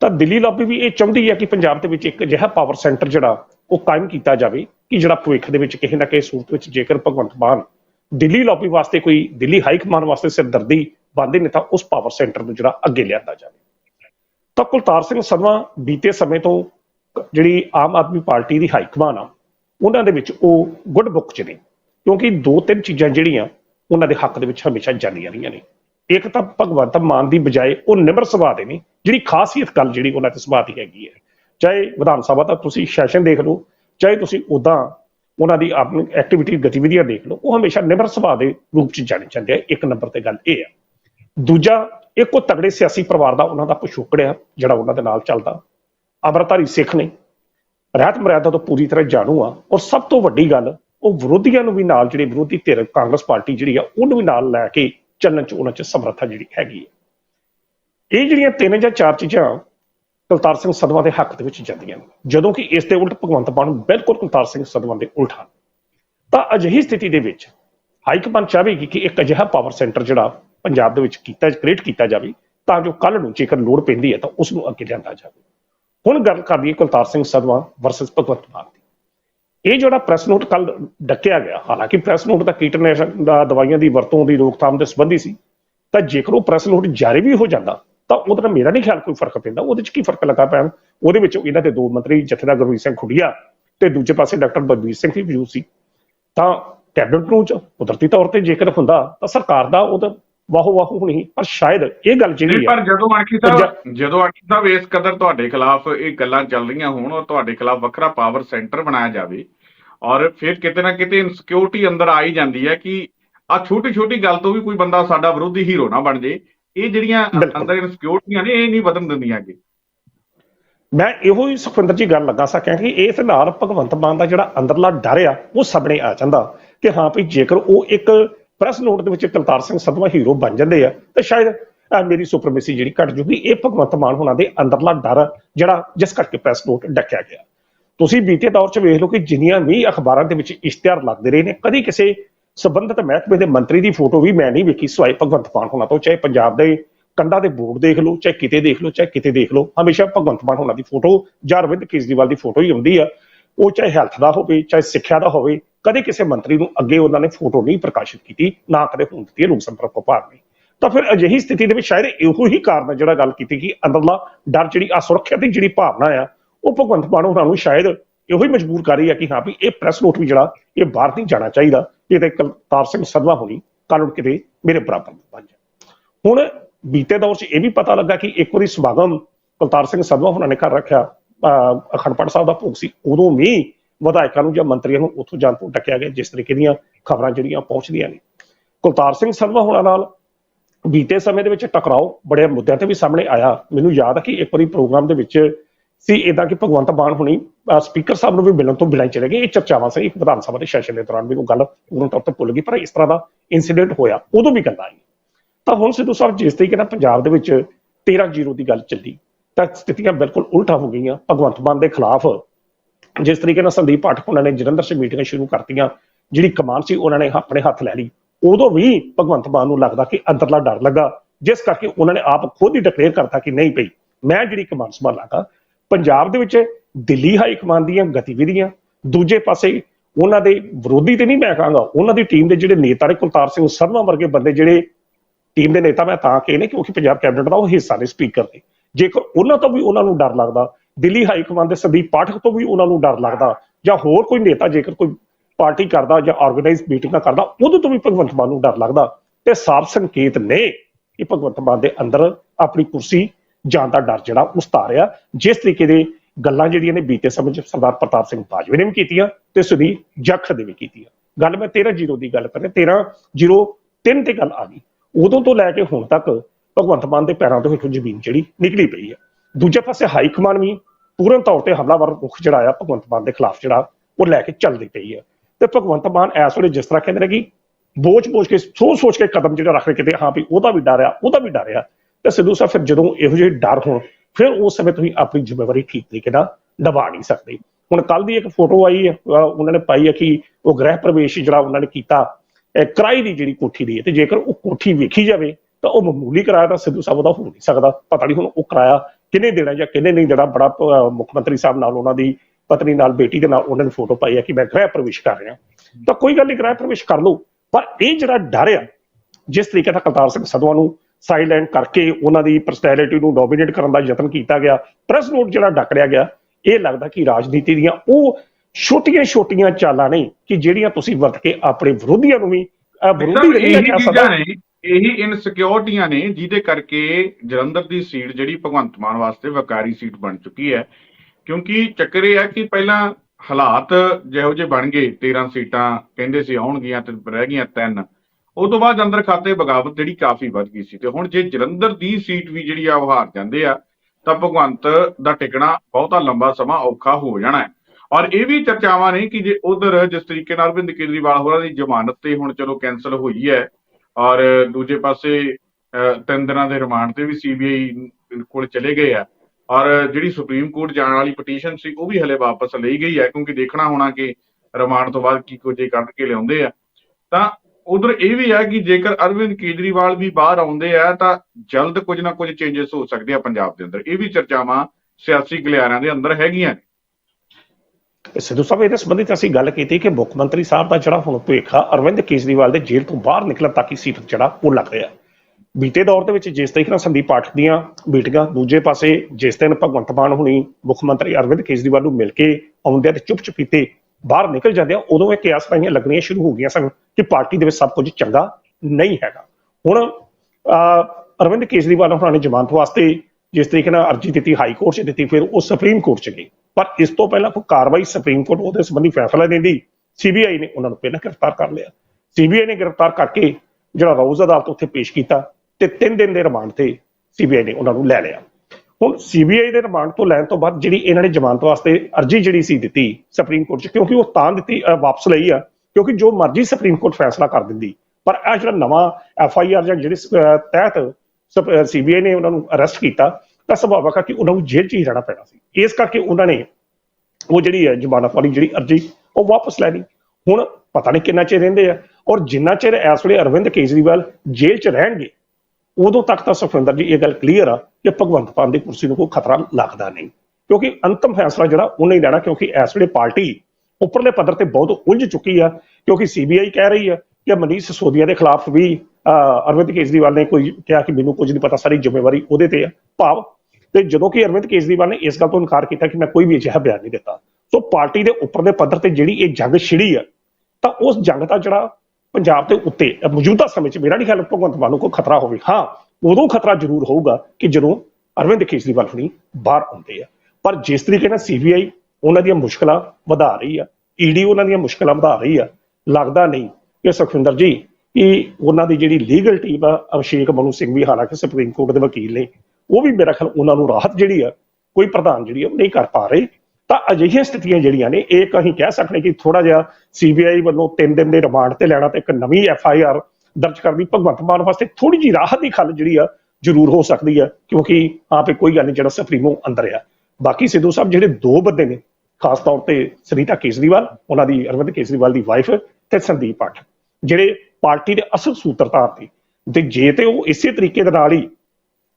ਤਾਂ ਦਿੱਲੀ ਲੌਬੀ ਵੀ ਇਹ ਚਾਹੁੰਦੀ ਹੈ ਕਿ ਪੰਜਾਬ ਦੇ ਵਿੱਚ ਇੱਕ ਅਜਿਹਾ ਪਾਵਰ ਸੈਂਟਰ ਜਿਹੜਾ ਉਹ ਕਾਇਮ ਕੀਤਾ ਜਾਵੇ ਕਿ ਜਿਹੜਾ ਭਵਿੱਖ ਦੇ ਵਿੱਚ ਕਿਸੇ ਨਾ ਕਿਸੇ ਸੂਰਤ ਵਿੱਚ ਜੇਕਰ ਭਗਵੰਤ ਮਾਨ ਦਿੱਲੀ ਲੌਬੀ ਵਾਸਤੇ ਕੋਈ ਦਿੱਲੀ ਹਾਈ ਕਮਾਨ ਵਾਸਤੇ ਸਿਰਦਰਦੀ ਬੰਦੇ ਨੇ ਤਾਂ ਉਸ ਪਾਵਰ ਸੈਂਟਰ ਨੂੰ ਜਿਹੜਾ ਅੱਗੇ ਲਿਆਂਦਾ ਜਾਵੇ। ਤਾਂ ਕੁਲਤਾਰ ਸਿੰਘ ਸੰਧਵਾ ਬੀਤੇ ਸਮੇਂ ਤੋਂ ਜਿਹੜੀ ਆਮ ਆਦਮੀ ਪਾਰਟੀ ਦੀ ਹਾਈ ਕਮਾਨ ਆ, ਉਹਨਾਂ ਦੇ ਵਿੱਚ ਉਹ ਗੁੱਡ ਬੁੱਕ ਚ ਨੇ, ਕਿਉਂਕਿ ਦੋ ਤਿੰਨ ਚੀਜ਼ਾਂ ਜਿਹੜੀਆਂ ਉਹਨਾਂ ਦੇ ਹੱਕ ਦੇ ਵਿੱਚ ਹਮੇਸ਼ਾ ਜਾਂਦੀਆਂ ਰਹੀਆਂ ਨੇ। ਇੱਕ ਤਾਂ ਭਗਵੰਤ ਮਾਨ ਦੀ ਬਜਾਏ ਉਹ ਨਿਮਰ ਸੁਭਾਅ ਦੇ ਨੇ, ਜਿਹੜੀ ਖਾਸੀਅਤ ਗੱਲ ਜਿਹੜੀ ਉਹਨਾਂ ਦੇ ਸੁਭਾਅ ਦੀ ਹੈਗੀ ਹੈ। ਚਾਹੇ ਵਿਧਾਨ ਸਭਾ ਦਾ ਤੁਸੀਂ ਸੈਸ਼ਨ ਦੇਖ ਲਓ, ਚਾਹੇ ਤੁਸੀਂ ਉਦਾਂ ਉਹਨਾਂ ਦੀ ਆਪਣੀ ਐਕਟੀਵਿਟੀ ਗਤੀਵਿਧੀਆਂ ਦੇਖ ਲਓ, ਉਹ ਹਮੇਸ਼ਾ ਨਿਮਰ ਸੁਭਾਅ ਦੇ ਰੂਪ ਚ ਜਾਣੇ ਜਾਂਦੇ ਆ, ਇੱਕ ਨੰਬਰ ਤੇ ਗੱਲ ਇਹ ਆ। ਦੂਜਾ, ਇੱਕ ਉਹ ਤਗੜੇ ਸਿਆਸੀ ਪਰਿਵਾਰ ਦਾ ਉਹਨਾਂ ਦਾ ਪਿਛੋਕੜ ਆ ਜਿਹੜਾ ਉਹਨਾਂ ਦੇ ਨਾਲ ਚੱਲਦਾ ਅਮਰਤਾਰੀ ਸਿੱਖ ਨੇ। ਰਹਿਤ ਮਰਿਆਦਾ ਤੋਂ ਪੂਰੀ ਤਰ੍ਹਾਂ ਜਾਣੂ ਆ, ਔਰ ਸਭ ਤੋਂ ਵੱਡੀ ਗੱਲ ਉਹ ਵਿਰੋਧੀਆਂ ਨੂੰ ਵੀ ਨਾਲ ਜਿਹੜੇ ਵਿਰੋਧੀ ਧਿਰ ਕਾਂਗਰਸ ਪਾਰਟੀ ਜਿਹੜੀ ਆ, ਉਹਨੂੰ ਵੀ ਨਾਲ ਲੈ ਕੇ ਚੱਲਣ ਚ ਉਹਨਾਂ ਚ ਸਮਰੱਥਾ ਜਿਹੜੀ ਹੈਗੀ ਹੈ। ਇਹ ਜਿਹੜੀਆਂ ਤਿੰਨ ਜਾਂ ਚਾਰ ਚੀਜ਼ਾਂ ਕੁਲਤਾਰ ਸਿੰਘ ਸਦਵਾ ਦੇ ਹੱਕ ਦੇ ਵਿੱਚ ਜਾਂਦੀਆਂ ਨੇ। ਜਦੋਂ ਕਿ ਇਸ ਦੇ ਉਲਟ ਭਗਵੰਤ ਮਾਨ ਬਿਲਕੁਲ ਕੁਲਤਾਰ ਸਿੰਘ ਸਦਵਾ ਦੇ ਉਲਟ ਹਨ। ਤਾਂ ਅਜਿਹੀ ਸਥਿਤੀ ਦੇ ਵਿੱਚ ਹਾਈ ਕਮਾਂਡ ਚਾਹੇਗੀ ਕਿ ਇੱਕ ਅਜਿਹਾ ਪਾਵਰ ਸੈਂਟਰ ਜਿਹੜਾ ਪੰਜਾਬ ਦੇ ਵਿੱਚ ਕੀਤਾ ਕ੍ਰੀਏਟ ਕੀਤਾ ਜਾਵੇ, ਤਾਂ ਜੋ ਕੱਲ ਨੂੰ ਜੇਕਰ ਲੋੜ ਪੈਂਦੀ ਹੈ ਤਾਂ ਉਸ ਨੂੰ ਅੱਗੇ ਲਿਆਂਦਾ ਜਾਵੇ। ਹੁਣ ਗੱਲ ਕਰਦੀ ਹੈ ਕੁਲਤਾਰ ਸਿੰਘ ਸਦਵਾ ਵਰਸਸ ਭਗਵੰਤ ਮਾਨ ਦੀ। ਇਹ ਜਿਹੜਾ ਪ੍ਰੈਸ ਨੋਟ ਕੱਲ ਡੱਕਿਆ ਗਿਆ ਹਾਲਾਂਕਿ ਪ੍ਰੈਸ ਨੋਟ ਦਾ ਕੀਟਨਾਸ਼ਕ ਦਾ ਦਵਾਈਆਂ ਦੀ ਵਰਤੋਂ ਦੀ ਰੋਕਥਾਮ ਦੇ ਸੰਬੰਧੀ ਸੀ ਤਾਂ ਜੇਕਰ ਉਹ ਪ੍ਰੈਸ ਨੋਟ ਜਾਰੀ ਵੀ ਹੋ ਜਾਂਦਾ ਤਾਂ ਉਹਦੇ ਨਾਲ ਮੇਰਾ ਨਹੀਂ ਖਿਆਲ ਕੋਈ ਫ਼ਰਕ ਪੈਂਦਾ ਉਹਦੇ 'ਚ ਕੀ ਫ਼ਰਕ ਲੱਗਾ ਪੈਣ ਉਹਦੇ ਵਿੱਚ ਇਹਨਾਂ ਦੇ ਦੋ ਮੰਤਰੀ ਜਥੇਦਾਰ ਗੁਰਮੀਤ ਸਿੰਘ ਖੁੱਡੀਆ ਤੇ ਦੂਜੇ ਪਾਸੇ ਡਾਕਟਰ ਬਲਬੀਰ ਸਿੰਘ ਵੀ ਮੌਜੂਦ ਸੀ ਤਾਂ ਕੈਬਨਿਟ ਨੂੰ ਚ ਕੁਦਰਤੀ ਤੌਰ ਤੇ ਜੇਕਰ ਹੁੰਦਾ ਤਾਂ ਸਰਕਾਰ ਦਾ ਉਹਦਾ ਵਾਹੋ ਵਾਹੋ ਹੋਣੀ। ਪਰ ਸ਼ਾਇਦ ਇਹ ਗੱਲ ਜਿਹੜੀ ਹੈ ਪਰ ਜਦੋਂ ਅਣਖੀ ਸਾਹਿਬ ਜਦੋਂ ਅਣਖੀ ਸਾਹਿਬ ਇਸ ਕਦਰ ਤੁਹਾਡੇ ਖਿਲਾਫ ਇਹ ਗੱਲਾਂ ਚੱਲ ਰਹੀਆਂ ਹੋਣ ਔਰ ਤੁਹਾਡੇ ਖਿਲਾਫ ਵੱਖਰਾ ਪਾਵਰ ਸੈਂਟਰ ਬਣਾਇਆ ਜਾਵੇ ਔਰ ਫਿਰ ਕਿਤੇ ਨਾ ਕਿਤੇ ਇਨਸਿਕਿਉਰਿਟੀ ਅੰਦਰ ਆ ਹੀ ਜਾਂਦੀ ਹੈ ਕਿ ਆ ਛੋਟੀ ਛੋਟੀ ਗੱਲ ਤੋਂ ਵੀ ਕੋਈ ਬੰਦਾ ਸਾਡਾ ਵਿਰੋਧੀ ਹੀਰੋ ਨਾ ਬਣ ਜੇ। ਇਹ ਜਿਹੜੀਆਂ। ਅੰਦਰ ਇਨਸਿਕਿਉਰਿਟੀਆਂ ਨੇ ਇਹ ਨਹੀਂ ਵਧਣ ਦਿੰਦੀਆਂ ਕਿ ਮੈਂ ਇਹੋ ਹੀ ਸੁਖਵਿੰਦਰ ਜੀ ਗੱਲ ਲੱਗਾ ਸਕਿਆ ਕਿ ਇਸ ਨਾਲ ਭਗਵੰਤ ਮਾਨ ਦਾ ਜਿਹੜਾ ਅੰਦਰਲਾ ਡਰ ਆ ਉਹ ਸਾਹਮਣੇ ਆ ਜਾਂਦਾ। ਕਿ ਹਾਂ ਵੀ ਜੇਕਰ ਉਹ ਇੱਕ ਪ੍ਰੈਸ ਨੋਟ ਦੇ ਵਿੱਚ ਕੁਲਤਾਰ ਸਿੰਘ ਸਦਵਾ ਹੀਰੋ ਬਣ ਜਾਂਦੇ ਆ ਤਾਂ ਸ਼ਾਇਦ ਮੇਰੀ ਸੁਪਰਮੇਸੀ ਜਿਹੜੀ ਘਟ ਜੂਗੀ ਇਹ ਭਗਵੰਤ ਮਾਨ ਹੋਣਾ ਦੇ ਅੰਦਰਲਾ ਡਰ ਜਿਹੜਾ ਜਿਸ ਕਰਕੇ ਪ੍ਰੈਸ ਨੋਟ ਡੱਕਿਆ ਗਿਆ। ਤੁਸੀਂ ਬੀਤੇ ਦੌਰ 'ਚ ਵੇਖ ਲਓ ਕਿ ਜਿੰਨੀਆਂ ਵੀ ਅਖਬਾਰਾਂ ਦੇ ਵਿੱਚ ਇਸ਼ਤਿਹਾਰ ਲੱਗਦੇ ਰਹੇ ਨੇ, ਕਦੀ ਕਿਸੇ ਸੰਬੰਧਿਤ ਮਹਿਕਮੇ ਦੇ ਮੰਤਰੀ ਦੀ ਫੋਟੋ ਵੀ ਮੈਂ ਨਹੀਂ ਵੇਖੀ ਸਵਾਏ ਭਗਵੰਤ ਮਾਨ ਹੋਣਾ ਤੋਂ, ਚਾਹੇ ਪੰਜਾਬ ਦੇ ਕੰਡਾ ਦੇ ਬੋਰਡ ਦੇਖ ਲਓ, ਚਾਹੇ ਕਿਤੇ ਦੇਖ ਲਓ, ਚਾਹੇ ਕਿਤੇ ਦੇਖ ਲਓ, ਹਮੇਸ਼ਾ ਭਗਵੰਤ ਮਾਨ ਹੋਣਾ ਦੀ ਫੋਟੋ ਜਾਂ ਅਰਵਿੰਦ ਕੇਜਰੀਵਾਲ ਦੀ ਫੋਟੋ ਹੀ ਹੁੰਦੀ ਆ। ਉਹ ਚਾਹੇ ਹੈਲਥ ਦਾ ਹੋਵੇ, ਚਾਹੇ ਸਿੱਖਿਆ ਦਾ ਹੋਵੇ, ਕਦੇ ਕਿਸੇ ਮੰਤਰੀ ਨੂੰ ਅੱਗੇ ਉਹਨਾਂ ਨੇ ਫੋਟੋ ਨਹੀਂ ਪ੍ਰਕਾਸ਼ਿਤ ਕੀਤੀ, ਨਾ ਕਦੇ ਹੋਣ ਦਿੱਤੀ ਹੈ ਲੋਕ ਸੰਪਰਕ ਵਿਭਾਗ ਨੇ। ਤਾਂ ਫਿਰ ਅਜਿਹੀ ਸਥਿਤੀ ਦੇ ਵਿੱਚ ਸ਼ਾਇਦ ਇਹੋ ਹੀ ਕਾਰਨ ਹੈ ਜਿਹੜਾ ਗੱਲ ਕੀਤੀ ਕਿ ਅੰਦਰਲਾ ਡਰ ਜਿਹੜੀ ਅਸੁਰੱਖਿਆ ਦੀ ਜਿਹੜੀ ਭਾਵਨਾ ਆ ਉਹ ਭਗਵੰਤ ਮਾਨ ਹੋਰਾਂ ਨੂੰ ਸ਼ਾਇਦ ਇਹੋ ਹੀ ਮਜਬੂਰ ਕਰ ਰਹੀ ਹੈ ਕਿ ਹਾਂ ਵੀ ਇਹ ਪ੍ਰੈਸ ਨੋਟ ਵੀ ਜਿਹੜਾ, ਇਹ ਬਾਹਰ ਨਹੀਂ ਜਾਣਾ ਚਾਹੀਦਾ, ਇਹ ਤੇ ਕੁਲਤਾਰ ਸਿੰਘ ਸਦਵਾ ਹੋਣੀ ਕੱਲ ਨੂੰ ਕਿਤੇ ਮੇਰੇ ਬਰਾਬਰ ਬਣ ਜਾਏ। ਹੁਣ ਬੀਤੇ ਦੌਰ 'ਚ ਇਹ ਵੀ ਪਤਾ ਲੱਗਾ ਕਿ ਇੱਕ ਵਾਰੀ ਸਮਾਗਮ ਕੁਲਤਾਰ ਸਿੰਘ ਸਦਵਾ ਹੋਣਾ ਨੇ ਕਰ ਰੱਖਿਆ, ਅਹ, ਅਖੰਡ ਪਾਠ ਸਾਹਿਬ ਦਾ ਭੋਗ ਸੀ, ਉਦੋਂ ਵੀ ਵਿਧਾਇਕਾਂ ਨੂੰ ਜਾਂ ਮੰਤਰੀਆਂ ਨੂੰ ਉੱਥੋਂ ਜਾਣ ਤੋਂ ਟੱਕਿਆ ਗਿਆ, ਜਿਸ ਤਰੀਕੇ ਦੀਆਂ ਖਬਰਾਂ ਜਿਹੜੀਆਂ ਪਹੁੰਚਦੀਆਂ ਨੇ। ਕੁਲਤਾਰ ਸਿੰਘ ਸਦਵਾ ਹੋਣਾ ਨਾਲ ਬੀਤੇ ਸਮੇਂ ਦੇ ਵਿੱਚ ਟਕਰਾਓ ਬੜੇ ਮੁੱਦਿਆਂ ਤੇ ਵੀ ਸਾਹਮਣੇ ਆਇਆ। ਮੈਨੂੰ ਯਾਦ ਹੈ ਕਿ ਇੱਕ ਵਾਰੀ ਪ੍ਰੋਗਰਾਮ ਦੇ ਵਿੱਚ ਸੀ ਇਦਾਂ ਕਿ ਭਗਵੰਤ ਮਾਨ ਹੁਣੀ ਸਪੀਕਰ ਸਾਹਿਬ ਨੂੰ ਵੀ ਮਿਲਣ ਤੋਂ ਬਿਨਾਂ ਚਲੇ ਗਏ। ਇਹ ਚਰਚਾਵਾਂ ਸੀ ਵਿਧਾਨ ਸਭਾ ਦੇ ਸੈਸ਼ਨ ਦੇ ਦੌਰਾਨ ਵੀ ਉਹ ਗੱਲ ਪੂਰਨ ਤੌਰ ਤੇ ਭੁੱਲ ਗਈ, ਪਰ ਇਸ ਤਰ੍ਹਾਂ ਦਾ ਇਨਸੀਡੈਂਟ ਹੋਇਆ, ਉਦੋਂ ਵੀ ਗੱਲਾਂ ਆਈ ਤਾਂ ਹੁਣ ਸਿੱਧੂ ਸਾਹਿਬ, ਜਿਸ ਤਰੀਕੇ ਨਾਲ ਪੰਜਾਬ ਦੇ ਵਿੱਚ 13-0 ਦੀ ਗੱਲ ਚੱਲੀ, ਤਾਂ ਸਥਿਤੀਆਂ ਬਿਲਕੁਲ ਉਲਟਾ ਹੋ ਗਈਆਂ। ਭਗਵੰਤ ਮਾਨ ਦੇ ਖਿਲਾਫ ਜਿਸ ਤਰੀਕੇ ਨਾਲ ਸੰਦੀਪ ਪਾਠਕ ਉਹਨਾਂ ਨੇ ਜਲੰਧਰ 'ਚ ਮੀਟਿੰਗਾਂ ਸ਼ੁਰੂ ਕਰਤੀਆਂ, ਜਿਹੜੀ ਕਮਾਨ ਸੀ, ਉਹਨਾਂ ਨੇ ਆਪਣੇ ਹੱਥ ਲੈ ਲਈ। ਉਦੋਂ ਵੀ ਭਗਵੰਤ ਮਾਨ ਨੂੰ ਲੱਗਦਾ ਕਿ ਅੰਦਰਲਾ ਡਰ ਲੱਗਾ, ਜਿਸ ਕਰਕੇ ਉਹਨਾਂ ਨੇ ਆਪ ਖੁਦ ਹੀ ਡਿਕਲੇਅਰ ਕਰਤਾ ਕਿ ਨਹੀਂ ਭਈ, ਮੈਂ ਜਿਹੜੀ ਕਮਾਨ ਸੰਭਾਲਾਂਗਾ ਪੰਜਾਬ ਦੇ ਵਿੱਚ ਦਿੱਲੀ ਹਾਈ ਕਮਾਨ ਦੀਆਂ ਗਤੀਵਿਧੀਆਂ, ਦੂਜੇ ਪਾਸੇ ਉਹਨਾਂ ਦੇ ਵਿਰੋਧੀ ਤੇ ਨਹੀਂ ਮੈਂ ਕਹਾਂਗਾ, ਉਹਨਾਂ ਦੀ ਟੀਮ ਦੇ ਜਿਹੜੇ ਨੇਤਾ ਨੇ ਕੁਲਤਾਰ ਸਿੰਘ ਸਰਮਾ ਵਰਗੇ ਬੰਦੇ ਜਿਹੜੇ ਟੀਮ ਦੇ ਨੇਤਾ, ਮੈਂ ਤਾਂ ਕਹੇ ਨੇ ਕਿਉਂਕਿ ਪੰਜਾਬ ਕੈਬਨਿਟ ਦਾ ਉਹ ਹਿੱਸਾ ਨੇ ਸਪੀਕਰ ਦੇ। ਜੇਕਰ ਉਹਨਾਂ ਤੋਂ ਵੀ ਉਹਨਾਂ ਨੂੰ ਡਰ ਲੱਗਦਾ, ਦਿੱਲੀ ਹਾਈ ਕਮਾਂਡ ਦੇ ਸੰਦੀਪ ਪਾਠਕ ਤੋਂ ਵੀ ਉਹਨਾਂ ਨੂੰ ਡਰ ਲੱਗਦਾ, ਜਾਂ ਹੋਰ ਕੋਈ ਨੇਤਾ ਜੇਕਰ ਕੋਈ ਪਾਰਟੀ ਕਰਦਾ ਜਾਂ ਆਰਗੇਨਾਈਜ਼ ਮੀਟਿੰਗਾਂ ਕਰਦਾ, ਉਹਦੇ ਤੋਂ ਵੀ ਭਗਵੰਤ ਮਾਨ ਨੂੰ ਡਰ ਲੱਗਦਾ। ਤੇ ਸਾਫ਼ ਸੰਕੇਤ ਨੇ ਕਿ ਭਗਵੰਤ ਮਾਨ ਦੇ ਅੰਦਰ ਆਪਣੀ ਕੁਰਸੀ ਜਾਣ ਦਾ ਡਰ ਜਿਹੜਾ ਉਸ ਤਾਰਿਆ ਜਿਸ ਤਰੀਕੇ ਦੇ ਗੱਲਾਂ ਜਿਹੜੀਆਂ ਨੇ ਬੀਤੇ ਸਮੇਂ 'ਚ ਸਰਦਾਰ ਪ੍ਰਤਾਪ ਸਿੰਘ ਬਾਜਵੇ ਨੇ ਵੀ ਕੀਤੀਆਂ ਤੇ ਸੁਨੀਲ ਜੱਖ ਨੇ ਵੀ ਕੀਤੀਆਂ। ਗੱਲ ਮੈਂ 13 ਜ਼ੀਰੋ ਦੀ ਗੱਲ ਕਰ ਰਿਹਾ 13 ਜ਼ੀਰੋ 3 ਤੇ ਗੱਲ ਆ ਗਈ। ਉਦੋਂ ਤੋਂ ਲੈ ਕੇ ਹੁਣ ਤੱਕ ਭਗਵੰਤ ਮਾਨ ਦੇ ਪੈਰਾਂ ਤੋਂ ਹੇਠੋਂ ਜ਼ਮੀਨ ਜਿਹੜੀ ਨਿਕਲੀ ਪਈ ਹੈ। ਦੂਜੇ ਪਾਸੇ ਹਾਈ ਕਮਾਨ ਵੀ ਪੂਰਨ ਤੌਰ ਤੇ ਹਮਲਾਵਰ ਰੁਖ ਜਿਹੜਾ ਆ ਭਗਵੰਤ ਮਾਨ ਦੇ ਖਿਲਾਫ ਜਿਹੜਾ ਉਹ ਲੈ ਕੇ ਚੱਲਦੀ ਪਈ ਹੈ। ਤੇ ਭਗਵੰਤ ਮਾਨ ਇਸ ਵੇਲੇ ਜਿਸ ਤਰ੍ਹਾਂ ਕਹਿੰਦੇ ਨੇ ਕਿ ਬੋਝ-ਬੋਝ ਕੇ, ਸੋਚ-ਸੋਚ ਕੇ ਕਦਮ ਜਿਹੜਾ ਰੱਖ ਰਹੇ ਕਿਤੇ, ਹਾਂ ਵੀ ਉਹਦਾ ਵੀ ਡਰ ਆ, ਉਹਦਾ ਵੀ ਡਰ ਆ। ਤੇ ਸਿੱਧੂ ਸਾਹਿਬ ਫਿਰ ਜਦੋਂ ਇਹੋ ਜਿਹੇ ਡਰ ਹੋਣ, ਫਿਰ ਉਸ ਸਮੇਂ ਤੁਸੀਂ ਆਪਣੀ ਜ਼ਿੰਮੇਵਾਰੀ ਠੀਕ ਤਰੀਕੇ ਨਾਲ ਨਿਭਾ ਨਹੀਂ ਸਕਦੇ। ਹੁਣ ਕੱਲ ਦੀ ਇੱਕ ਫੋਟੋ ਆਈ ਹੈ ਉਹਨਾਂ ਨੇ ਪਾਈ ਹੈ ਕਿ ਉਹ ਗ੍ਰਹਿ ਪ੍ਰਵੇਸ਼ ਜਿਹੜਾ ਉਹਨਾਂ ਨੇ ਕੀਤਾ ਕਿਰਾਏ ਦੀ ਜਿਹੜੀ ਕੋਠੀ ਦੀ ਹੈ ਤੇ ਜੇਕਰ ਉਹ ਕੋਠੀ ਵੇਖੀ ਜਾਵੇ ਤਾਂ ਉਹ ਮਾਮੂਲੀ ਕਿਰਾਇਆ ਤਾਂ ਸਿੱਧੂ ਸਾਹਿਬ ਦਾ ਹੋ ਨਹੀਂ ਸਕਦਾ। ਪਤਾ ਨਹੀਂ ਹੁਣ ਉਹ ਕਿਰਾਇਆ ਕਿਹਨੇ ਦੇਣਾ ਜਾਂ ਕਿਹਨੇ ਨਹੀਂ ਦੇਣਾ। ਬੜਾ ਮੁੱਖ ਮੰਤਰੀ ਸਾਹਿਬ ਨਾਲ ਉਹਨਾਂ ਦੀ ਪਤਨੀ ਨਾਲ ਬੇਟੀ ਦੇ ਨਾਲ ਉਹਨਾਂ ਨੇ ਫੋਟੋ ਪਾਈ ਹੈ ਕਿ ਮੈਂ ਗ੍ਰਹਿ ਪ੍ਰਵੇਸ਼ ਕਰ ਰਿਹਾ। ਤਾਂ ਕੋਈ ਗੱਲ ਨਹੀਂ, ਗ੍ਰਹਿ ਪ੍ਰਵੇਸ਼ ਕਰ ਲਓ। ਪਰ ਇਹ ਜਿਹੜਾ ਡਰ ਆ, ਜਿਸ ਤਰੀਕੇ ਨਾਲ ਕਰਤਾਰ ਸਿੰਘ ਸਦਵਾ ਨੂੰ ਸਾਈਲੈਂਟ ਕਰਕੇ ਉਹਨਾਂ ਦੀ ਪਰਸਨੈਲਿਟੀ ਨੂੰ ਡੋਮੀਨੇਟ ਕਰਨ ਦਾ ਯਤਨ ਕੀਤਾ ਗਿਆ। ਪ੍ਰੈਸ ਨੋਟ ਜਿਹੜਾ ਡੱਕੜਿਆ ਗਿਆ ਇਹ ਲੱਗਦਾ ਕਿ ਰਾਜਨੀਤੀ ਦੀਆਂ ਉਹ ਛੋਟੀਆਂ-ਛੋਟੀਆਂ ਚਾਲਾਂ ਨੇ ਕਿ ਜਿਹੜੀਆਂ ਤੁਸੀਂ ਵਰਤ ਕੇ ਆਪਣੇ ਵਿਰੋਧੀਆਂ ਨੂੰ ਵੀ ਵਿਰੋਧੀ ਨਹੀਂ ਕਹਿ ਸਕਦੇ ਇਹੀ ਇਨਸਿਕਿਉਰਿਟੀਆਂ ਨੇ ਜਿਹਦੇ ਕਰਕੇ ਜਲੰਧਰ ਦੀ ਸੀਟ ਜਿਹੜੀ ਭਗਵੰਤ ਮਾਨ ਵਾਸਤੇ ਵਕਾਰੀ ਸੀਟ ਬਣ ਚੁੱਕੀ ਹੈ। ਕਿਉਂਕਿ ਚੱਕਰ ਇਹ ਹੈ ਕਿ ਪਹਿਲਾਂ ਹਾਲਾਤ ਜਿਹੋ ਜਿਹੇ ਬਣ ਗਏ 13 ਸੀਟਾਂ ਕਹਿੰਦੇ ਸੀ ਆਉਣਗੀਆਂ ਤੇ ਰਹਿ ਗਈਆਂ ਤਿੰਨ। ਉਹ ਤੋਂ ਬਾਅਦ ਅੰਦਰ ਖਾਤੇ ਬਗਾਵਤ ਜਿਹੜੀ ਕਾਫੀ ਵੱਧ ਗਈ ਸੀ ਤੇ ਹੁਣ ਜੇ ਜਲੰਧਰ ਦੀ ਸੀਟ ਵੀ ਜਿਹੜੀ ਆ ਉਹ ਹਾਰ ਜਾਂਦੇ ਆ, ਤਾਂ ਭਗਵੰਤ ਦਾ ਟਿਕਣਾ ਬਹੁਤਾ ਲੰਬਾ ਸਮਾਂ ਔਖਾ ਹੋ ਜਾਣਾ ਔਰ ਇਹ ਵੀ ਚਰਚਾਵਾਂ ਨੇ ਕਿ ਜੇ ਉਧਰ ਜਿਸ ਤਰੀਕੇ ਨਾਲ ਅਰਵਿੰਦ ਕੇਜਰੀਵਾਲ ਹੋਰਾਂ ਦੀ ਜ਼ਮਾਨਤ ਤੇ ਹੁਣ ਚਲੋ ਕੈਨਸਲ ਹੋਈ ਹੈ, ਔਰ ਦੂਜੇ ਪਾਸੇ ਤਿੰਨ ਦਿਨਾਂ ਦੇ ਰਿਮਾਂਡ ਤੇ ਵੀ ਸੀਬੀਆਈ ਕੋਲ ਚਲੇ ਗਏ ਆ। ਔਰ ਜਿਹੜੀ ਸੁਪਰੀਮ ਕੋਰਟ ਜਾਣ ਵਾਲੀ ਪਟੀਸ਼ਨ ਸੀ, ਉਹ ਵੀ ਹਲੇ ਵਾਪਸ ਲਈ ਗਈ ਹੈ, ਕਿਉਂਕਿ ਦੇਖਣਾ ਹੋਣਾ ਕਿ ਰਿਮਾਂਡ ਤੋਂ ਬਾਅਦ ਕੀ ਕੁਝ ਕੱਢ ਕੇ ਲਿਆਉਂਦੇ ਆ। ਤਾਂ ਉਧਰ ਇਹ ਵੀ ਹੈ ਕਿ ਜੇਕਰ ਅਰਵਿੰਦ ਕੇਜਰੀਵਾਲ ਵੀ ਬਾਹਰ ਆਉਂਦੇ ਆ, ਤਾਂ ਜਲਦ ਕੁਝ ਨਾ ਕੁਝ ਚੇਂਜਸ ਹੋ ਸਕਦੇ ਆ ਪੰਜਾਬ ਦੇ ਅੰਦਰ। ਇਹ ਵੀ ਚਰਚਾਵਾਂ ਸਿਆਸੀ ਗਲਿਆਰਿਆਂ ਦੇ ਅੰਦਰ ਹੈਗੀਆਂ ਸਿੱਧੂ ਸਾਹਿਬ, ਇਹਦੇ ਸੰਬੰਧੀ ਅਸੀਂ ਗੱਲ ਕੀਤੀ ਕਿ ਮੁੱਖ ਮੰਤਰੀ ਸਾਹਿਬ ਦਾ ਜਿਹੜਾ ਹੁਣ ਭੁਲੇਖਾ ਅਰਵਿੰਦ ਕੇਜਰੀਵਾਲ ਦੇ ਜੇਲ੍ਹ ਤੋਂ ਬਾਹਰ ਨਿਕਲਣ ਤੱਕ ਹੀ ਸੀਮਤ ਜਿਹੜਾ ਉਹ ਲੱਗ ਰਿਹਾ। ਬੀਤੇ ਦੌਰ ਦੇ ਵਿੱਚ ਜਿਸ ਤਰੀਕੇ ਨਾਲ ਸੰਦੀਪ ਪਾਠਕ ਦੀਆਂ ਮੀਟਿੰਗਾਂ ਦੂਜੇ ਪਾਸੇ, ਜਿਸ ਦਿਨ ਭਗਵੰਤ ਮਾਨ ਹੁਣੀ ਮੁੱਖ ਮੰਤਰੀ ਅਰਵਿੰਦ ਕੇਜਰੀਵਾਲ ਨੂੰ ਮਿਲ ਕੇ ਆਉਂਦੇ ਤੇ ਚੁੱਪ ਚੁਪੀਤੇ ਬਾਹਰ ਨਿਕਲ ਜਾਂਦੇ ਆ, ਉਦੋਂ ਇਹ ਕਿਆਸ ਪਾਈਆਂ ਲੱਗਣੀਆਂ ਸ਼ੁਰੂ ਹੋ ਗਈਆਂ ਸਨ ਕਿ ਪਾਰਟੀ ਦੇ ਵਿੱਚ ਸਭ ਕੁਝ ਚੰਗਾ ਨਹੀਂ ਹੈਗਾ। ਹੁਣ ਅਰਵਿੰਦ ਕੇਜਰੀਵਾਲ ਹੋਣਾ ਨੇ ਜ਼ਮਾਨਤ ਵਾਸਤੇ ਜਿਸ ਤਰੀਕੇ ਨਾਲ ਅਰਜ਼ੀ ਦਿੱਤੀ, ਹਾਈ ਕੋਰਟ 'ਚ ਦਿੱਤੀ, ਫਿਰ ਉਹ ਸੁਪਰੀਮ ਕੋਰਟ 'ਚ ਗਈ। ਪਰ ਇਸ ਤੋਂ ਪਹਿਲਾਂ ਕੋਈ ਕਾਰਵਾਈ ਸੁਪਰੀਮ ਕੋਰਟ ਉਹਦੇ ਸੰਬੰਧੀ ਫੈਸਲਾ ਦਿੰਦੀ ਸੀਬੀਆਈ ਨੇ ਉਹਨਾਂ ਨੂੰ ਪਹਿਲਾਂ ਗ੍ਰਿਫਤਾਰ ਕਰ ਲਿਆ। ਸੀਬੀਆਈ ਨੇ ਗ੍ਰਿਫਤਾਰ ਕਰਕੇ ਜਿਹੜਾ ਰੌਜ਼ ਅਦਾਲਤ ਉੱਥੇ ਪੇਸ਼ ਕੀਤਾ ਤੇ 3 ਦਿਨ ਦੇ ਰਿਮਾਂਡ ਤੇ ਸੀਬੀਆਈ ਨੇ ਉਹਨਾਂ ਨੂੰ ਲੈ ਲਿਆ। ਹੁਣ ਸੀਬੀਆਈ ਦੇ ਰਿਮਾਂਡ ਤੋਂ ਲੈਣ ਤੋਂ ਬਾਅਦ ਜਿਹੜੀ ਇਹਨਾਂ ਨੇ ਜ਼ਮਾਨਤ ਵਾਸਤੇ ਅਰਜ਼ੀ ਜਿਹੜੀ ਸੀ ਦਿੱਤੀ ਸੁਪਰੀਮ ਕੋਰਟ 'ਚ, ਕਿਉਂਕਿ ਉਹ ਤਾਂ ਦਿੱਤੀ ਵਾਪਸ ਲਈ ਆ, ਕਿਉਂਕਿ ਜੋ ਮਰਜ਼ੀ ਸੁਪਰੀਮ ਕੋਰਟ ਫੈਸਲਾ ਕਰ ਦਿੰਦੀ। ਪਰ ਇਹ ਜਿਹੜਾ ਨਵਾਂ ਐਫ ਆਈ ਆਰ ਜਾਂ ਜਿਹੜੇ ਤਹਿਤ ਸੀਬੀਆਈ ਨੇ ਉਹਨਾਂ ਨੂੰ ਅਰੈਸਟ ਕੀਤਾ, ਤਾਂ ਸੁਭਾਵਕ ਆ ਕਿ ਉਹਨਾਂ ਨੂੰ ਜੇਲ੍ਹ 'ਚ ਹੀ ਰਹਿਣਾ ਪੈਣਾ ਸੀ। ਇਸ ਕਰਕੇ ਉਹਨਾਂ ਨੇ ਉਹ ਜਿਹੜੀ ਹੈ ਜ਼ਮਾਨਤ ਵਾਲੀ ਜਿਹੜੀ ਅਰਜ਼ੀ, ਉਹ ਵਾਪਸ ਲੈ ਲਈ। ਹੁਣ ਪਤਾ ਨਹੀਂ ਕਿੰਨਾ ਚਿਰ ਰਹਿੰਦੇ ਆ, ਔਰ ਜਿੰਨਾ ਚਿਰ ਇਸ ਵੇਲੇ ਅਰਵਿੰਦ ਕੇਜਰੀਵਾਲ ਜੇਲ੍ਹ 'ਚ ਰਹਿਣਗੇ ਉਦੋਂ ਤੱਕ ਤਾਂ ਸੁਖਵਿੰਦਰ ਜੀ ਇਹ ਗੱਲ ਕਲੀਅਰ ਆ ਕਿ ਭਗਵੰਤ ਮਾਨ ਦੀ ਕੁਰਸੀ ਨੂੰ ਕੋਈ ਖਤਰਾ ਲੱਗਦਾ ਨਹੀਂ। ਕਿਉਂਕਿ ਅੰਤਮ ਫੈਸਲਾ ਜਿਹੜਾ ਉਹਨੇ ਹੀ ਲੈਣਾ ਕਿਉਂਕਿ ਇਸ ਵੇਲੇ ਪਾਰਟੀ ਉੱਪਰਲੇ ਪੱਧਰ ਤੇ ਬਹੁਤ ਉਲਝ ਚੁੱਕੀ ਆ ਕਿਉਂਕਿ ਸੀਬੀਆਈ ਕਹਿ ਰਹੀ ਆ ਕਿ ਮਨੀਸ਼ ਸੋਦੀਆ ਦੇ ਖਿਲਾਫ ਵੀ ਅਹ, ਅਰਵਿੰਦ ਕੇਜਰੀਵਾਲ ਨੇ ਕੋਈ ਕਿਹਾ ਕਿ ਮੈਨੂੰ ਕੁਝ ਨਹੀਂ ਪਤਾ ਸਾਰੀ ਜ਼ਿੰਮੇਵਾਰੀ ਉਹਦੇ ਤੇ ਆ ਭਾਵ। ਤੇ ਜਦੋਂ ਕਿ ਅਰਵਿੰਦ ਕੇਜਰੀਵਾਲ ਨੇ ਇਸ ਗੱਲ ਤੋਂ ਇਨਕਾਰ ਕੀਤਾ ਕਿ ਮੈਂ ਕੋਈ ਵੀ ਅਜਿਹਾ ਬਿਆਨ ਨਹੀਂ ਦਿੱਤਾ। ਸੋ ਪਾਰਟੀ ਦੇ ਉੱਪਰਲੇ ਪੱਧਰ ਤੇ ਜਿਹੜੀ ਇਹ ਜੰਗ ਛਿੜੀ ਆ ਤਾਂ ਉਸ ਜੰਗ ਦਾ ਜਿਹੜਾ ਪੰਜਾਬ ਦੇ ਉੱਤੇ ਮੌਜੂਦਾ ਸਮੇਂ 'ਚ ਮੇਰਾ ਨਹੀਂ ਖਿਆਲ ਭਗਵੰਤ ਮਾਨ ਨੂੰ ਕੋਈ ਖਤਰਾ ਹੋਵੇ। ਹਾਂ, ਉਦੋਂ ਖਤਰਾ ਜ਼ਰੂਰ ਹੋਊਗਾ ਕਿ ਜਦੋਂ ਅਰਵਿੰਦ ਕੇਜਰੀਵਾਲ ਹੁਣੀ ਬਾਹਰ ਆਉਂਦੇ ਆ। ਪਰ ਜਿਸ ਤਰੀਕੇ ਨਾਲ ਸੀਬੀਆਈ ਉਹਨਾਂ ਦੀਆਂ ਮੁਸ਼ਕਲਾਂ ਵਧਾ ਰਹੀ ਆ ਈਡੀ ਉਹਨਾਂ ਦੀਆਂ ਮੁਸ਼ਕਲਾਂ ਵਧਾ ਰਹੀ ਆ, ਲੱਗਦਾ ਨਹੀਂ ਕਿ ਸੁਖਵਿੰਦਰ ਜੀ ਇਹ ਉਹਨਾਂ ਦੀ ਜਿਹੜੀ ਲੀਗਲ ਟੀਮ ਆ, ਅਭਿਸ਼ੇਕ ਮਨੂ ਸਿੰਘ ਵੀ ਹਾਲਾਂਕਿ ਸੁਪਰੀਮ ਕੋਰਟ ਦੇ ਵਕੀਲ ਨੇ, ਉਹ ਵੀ ਮੇਰਾ ਖਿਆਲ ਉਹਨਾਂ ਨੂੰ ਰਾਹਤ ਜਿਹੜੀ ਆ, ਕੋਈ ਪ੍ਰਧਾਨ ਜਿਹੜੀ ਆ, ਉਹ ਨਹੀਂ ਕਰ ਪਾ ਰਹੇ। ਤਾਂ ਅਜਿਹੀਆਂ ਸਥਿਤੀਆਂ ਜਿਹੜੀਆਂ ਨੇ, ਇਹ ਕਹੀਂ ਕਹਿ ਸਕਦੇ ਕਿ ਥੋੜਾ ਜਿਹਾ ਸੀਬੀਆਈ ਵੱਲੋਂ 3 ਦਿਨ ਦੇ ਰਿਮਾਂਡ ਤੇ ਲੈਣਾ ਤੇ ਇੱਕ ਨਵੀਂ ਐਫ ਆਈ ਆਰ ਦਰਜ ਕਰਨੀ ਭਗਵੰਤ ਮਾਨ ਵਾਸਤੇ ਥੋੜੀ ਜਿਹੀ ਰਾਹਤ ਦੀ ਖੱਲ ਜਿਹੜੀ ਆ, ਜ਼ਰੂਰ ਹੋ ਸਕਦੀ ਆ, ਕਿਉਂਕਿ ਆਪੇ ਕੋਈ ਗੱਲ ਨਹੀਂ, ਜਿਹੜਾ ਸੁਪਰੀਮੋ ਅੰਦਰ ਆ। ਬਾਕੀ ਸਿੱਧੂ ਸਾਹਿਬ ਜਿਹੜੇ ਦੋ ਬੰਦੇ ਨੇ, ਖਾਸ ਤੌਰ ਤੇ ਸੁਨੀਤਾ ਕੇਜਰੀਵਾਲ, ਉਹਨਾਂ ਦੀ ਅਰਵਿੰਦ ਕੇਜਰੀਵਾਲ ਦੀ ਵਾਈਫ ਤੇ ਸੰਦੀਪ ਪਾਠ ਜਿਹੜੇ ਪਾਰਟੀ ਦੇ ਅਸਲ ਸੂਤਰਧਾਰ ਸੀ। ਤੇ ਜੇ ਤੇ ਉਹ ਇਸੇ ਤਰੀਕੇ ਦੇ ਨਾਲ ਹੀ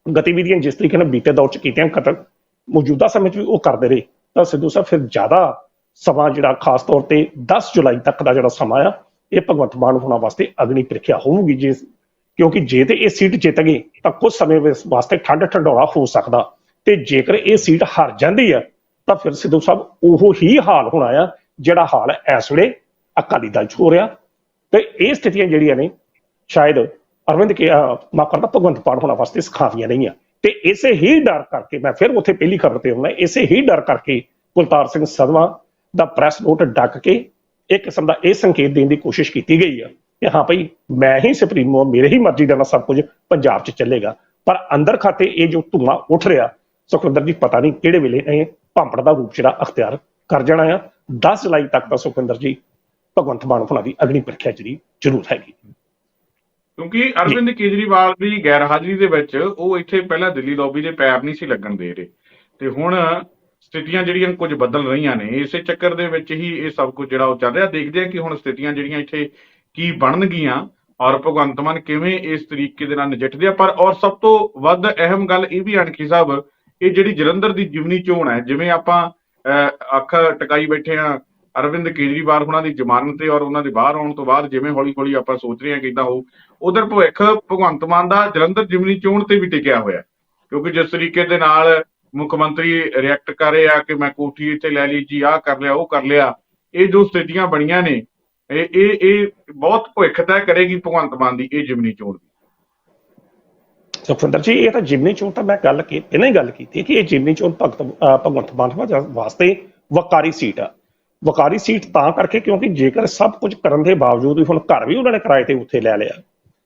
ਗਤੀਵਿਧੀਆਂ ਜਿਸ ਤਰੀਕੇ ਨਾਲ ਬੀਤੇ ਦੌਰ ਚ ਕੀਤੀਆਂ, ਕਤਲ ਮੌਜੂਦਾ ਸਮੇਂ 'ਚ ਵੀ ਉਹ ਕਰਦੇ ਰਹੇ। ਤਾਂ ਸਿੱਧੂ ਸਾਹਿਬ ਫਿਰ ਜ਼ਿਆਦਾ ਸਮਾਂ ਜਿਹੜਾ ਖਾਸ ਤੌਰ ਤੇ 10 ਜੁਲਾਈ ਤੱਕ ਦਾ ਜਿਹੜਾ ਸਮਾਂ ਆ, ਇਹ ਭਗਵੰਤ ਮਾਨ ਹੋਣਾ ਵਾਸਤੇ ਅਗਨੀ ਪ੍ਰੀਖਿਆ ਹੋਊਗੀ ਜੇ, ਕਿਉਂਕਿ ਜੇ ਤੇ ਇਹ ਸੀਟ ਜਿੱਤ ਗਏ, ਤਾਂ ਕੁਝ ਸਮੇਂ ਵਾਸਤੇ ਠੰਡ ਠੰਡੌਲਾ ਹੋ ਸਕਦਾ। ਤੇ ਜੇਕਰ ਇਹ ਸੀਟ ਹਾਰ ਜਾਂਦੀ ਆ, ਤਾਂ ਫਿਰ ਸਿੱਧੂ ਸਾਹਿਬ ਉਹ ਹੀ ਹਾਲ ਹੋਣਾ ਆ, ਜਿਹੜਾ ਹਾਲ ਇਸ ਵੇਲੇ ਅਕਾਲੀ ਦਲ 'ਚ ਹੋ ਰਿਹਾ। ਤੇ ਇਹ ਸਥਿਤੀਆਂ ਜਿਹੜੀਆਂ ਨੇ, ਸ਼ਾਇਦ ਅਰਵਿੰਦ ਕੇ ਮਾਫ ਕਰਦਾ ਭਗਵੰਤ ਮਾਨ ਹੋਣਾ ਵਾਸਤੇ ਸਿਖਾਵੀਆਂ ਨਹੀਂ ਆ। ਤੇ ਇਸੇ ਹੀ ਡਰ ਕਰਕੇ ਮੈਂ ਫਿਰ ਉੱਥੇ ਪਹਿਲੀ ਖਬਰ ਤੇ ਆਉਣਾ ਇਸੇ ਹੀ ਡਰ ਕਰਕੇ ਕੁਲਤਾਰ ਸਿੰਘ ਸਦਵਾ ਦਾ ਪ੍ਰੈਸ ਨੋਟ ਡੱਕ ਕੇ ਇੱਕ ਕਿਸਮ ਦਾ ਇਹ ਸੰਕੇਤ ਦੇਣ ਦੀ ਕੋਸ਼ਿਸ਼ ਕੀਤੀ ਗਈ ਆ ਕਿ ਹਾਂ ਭਈ ਮੈਂ ਹੀ ਸੁਪਰੀਮੋ ਮੇਰੇ ਹੀ ਮਰਜ਼ੀ ਦੇ ਨਾਲ ਸਭ ਕੁਝ ਪੰਜਾਬ 'ਚ ਚੱਲੇਗਾ। ਪਰ ਅੰਦਰ ਖਾਤੇ ਇਹ ਜੋ ਧੂਆਂ ਉੱਠ ਰਿਹਾ, ਸੁਖਵਿੰਦਰ ਜੀ ਪਤਾ ਨਹੀਂ ਕਿਹੜੇ ਵੇਲੇ ਇਹ ਭਾਂਪੜ ਦਾ ਰੂਪ ਜਿਹੜਾ ਅਖਤਿਆਰ ਕਰ ਜਾਣਾ ਆ। 10 ਜੁਲਾਈ ਤੱਕ ਤਾਂ ਸੁਖਵਿੰਦਰ ਜੀ ਭਗਵੰਤ ਮਾਨ ਹੋਣਾ ਦੀ ਅਗਨੀ ਪ੍ਰੀਖਿਆ ਜਿਹੜੀ ਜ਼ਰੂਰ ਹੈਗੀ। ਕਿਉਂਕਿ ਅਰਵਿੰਦ ਕੇਜਰੀਵਾਲ ਦੀ ਗੈਰ ਹਾਜ਼ਰੀ ਦੇ ਵਿੱਚ ਉਹ ਇੱਥੇ ਪਹਿਲਾਂ ਦਿੱਲੀ ਲੌਬੀ ਦੇ ਪੈਰ ਨਹੀਂ ਸੀ ਲੱਗਣ ਦੇ ਰਹੇ। ਤੇ ਹੁਣ ਸਥਿਤੀਆਂ ਜਿਹੜੀਆਂ ਕੁਝ ਬਦਲ ਰਹੀਆਂ ਨੇ ਇਸੇ ਚੱਕਰ ਦੇ ਵਿੱਚ ਹੀ ਇਹ ਸਭ ਕੁਝ ਜਿਹੜਾ ਉਹ ਚੱਲ ਰਿਹਾ। ਦੇਖਦੇ ਹਾਂ ਕਿ ਹੁਣ ਸਥਿਤੀਆਂ ਜਿਹੜੀਆਂ ਇੱਥੇ ਕੀ ਬਣਨਗੀਆਂ ਔਰ ਭਗਵੰਤ ਮਾਨ ਕਿਵੇਂ ਇਸ ਤਰੀਕੇ ਦੇ ਨਾਲ ਨਜਿੱਠਦੇ ਆ। ਪਰ ਔਰ ਸਭ ਤੋਂ ਵੱਧ ਅਹਿਮ ਗੱਲ ਇਹ ਵੀ ਅਣਖੀ ਸਾਹਿਬ ਇਹ ਜਿਹੜੀ ਜਲੰਧਰ ਦੀ ਜਿਮਨੀ ਚੋਣ ਹੈ ਜਿਵੇਂ ਆਪਾਂ ਅਹ, ਅੱਖ ਟਿਕਾਈ ਬੈਠੇ ਆ ਅਰਵਿੰਦ ਕੇਜਰੀਵਾਲ ਉਹਨਾਂ ਦੀ ਜ਼ਮਾਨਤ ਤੇ ਔਰ ਉਹਨਾਂ ਦੇ ਬਾਹਰ ਆਉਣ ਤੋਂ ਬਾਅਦ ਜਿਵੇਂ ਹੌਲੀ ਹੌਲੀ ਆਪਾਂ ਸੋਚ ਰਹੇ ਹਾਂ ਕਿ ਹੋ ਉਧਰ ਭਵਿੱਖ ਭਗਵੰਤ ਮਾਨ ਦਾ ਜਲੰਧਰ ਜਿਮਨੀ ਚੋਣ ਤੇ ਵੀ ਟਿਕਿਆ ਹੋਇਆ ਕਿਉਂਕਿ ਜਿਸ ਤਰੀਕੇ ਦੇ ਨਾਲ ਮੁੱਖ ਮੰਤਰੀ ਰਿਐਕਟ ਕਰ ਰਹੇ ਆ ਕਿ ਮੈਂ ਕੋਠੀ ਇੱਥੇ ਲੈ ਲਈ, ਜੀ ਆਹ ਕਰ ਲਿਆ, ਉਹ ਕਰ ਲਿਆ, ਇਹ ਜੋ ਸਥਿਤੀਆਂ ਬਣੀਆਂ ਨੇ, ਇਹ ਇਹ ਇਹ ਬਹੁਤ ਭਵਿੱਖ ਤੈਅ ਕਰੇਗੀ ਭਗਵੰਤ ਮਾਨ ਦੀ ਇਹ ਜਿਮਨੀ ਚੋਣ ਸੁਖਵਿੰਦਰ ਜੀ, ਇਹ ਤਾਂ ਜਿਮਨੀ ਚੋਣ ਤਾਂ ਮੈਂ ਗੱਲ ਕੀ, ਪਹਿਲਾਂ ਹੀ ਗੱਲ ਕੀਤੀ ਕਿ ਇਹ ਜਿਮਨੀ ਚੋਣ ਭਗਤ ਭਗਵੰਤ ਮਾਨ ਵਾਸਤੇ ਵਕਾਰੀ ਸੀਟ ਆ। ਵਕਾਰੀ ਸੀਟ ਤਾਂ ਕਰਕੇ ਕਿਉਂਕਿ ਜੇਕਰ ਸਭ ਕੁਝ ਕਰਨ ਦੇ ਬਾਵਜੂਦ ਵੀ ਹੁਣ ਘਰ ਵੀ ਉਹਨਾਂ ਨੇ ਕਿਰਾਏ ਤੇ ਉੱਥੇ ਲੈ ਲਿਆ,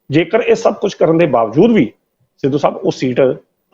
ਜੇਕਰ ਇਹ ਸਭ ਕੁਝ ਕਰਨ ਦੇ ਬਾਵਜੂਦ ਵੀ ਸਿੱਧੂ ਸਾਹਿਬ ਉਹ ਸੀਟ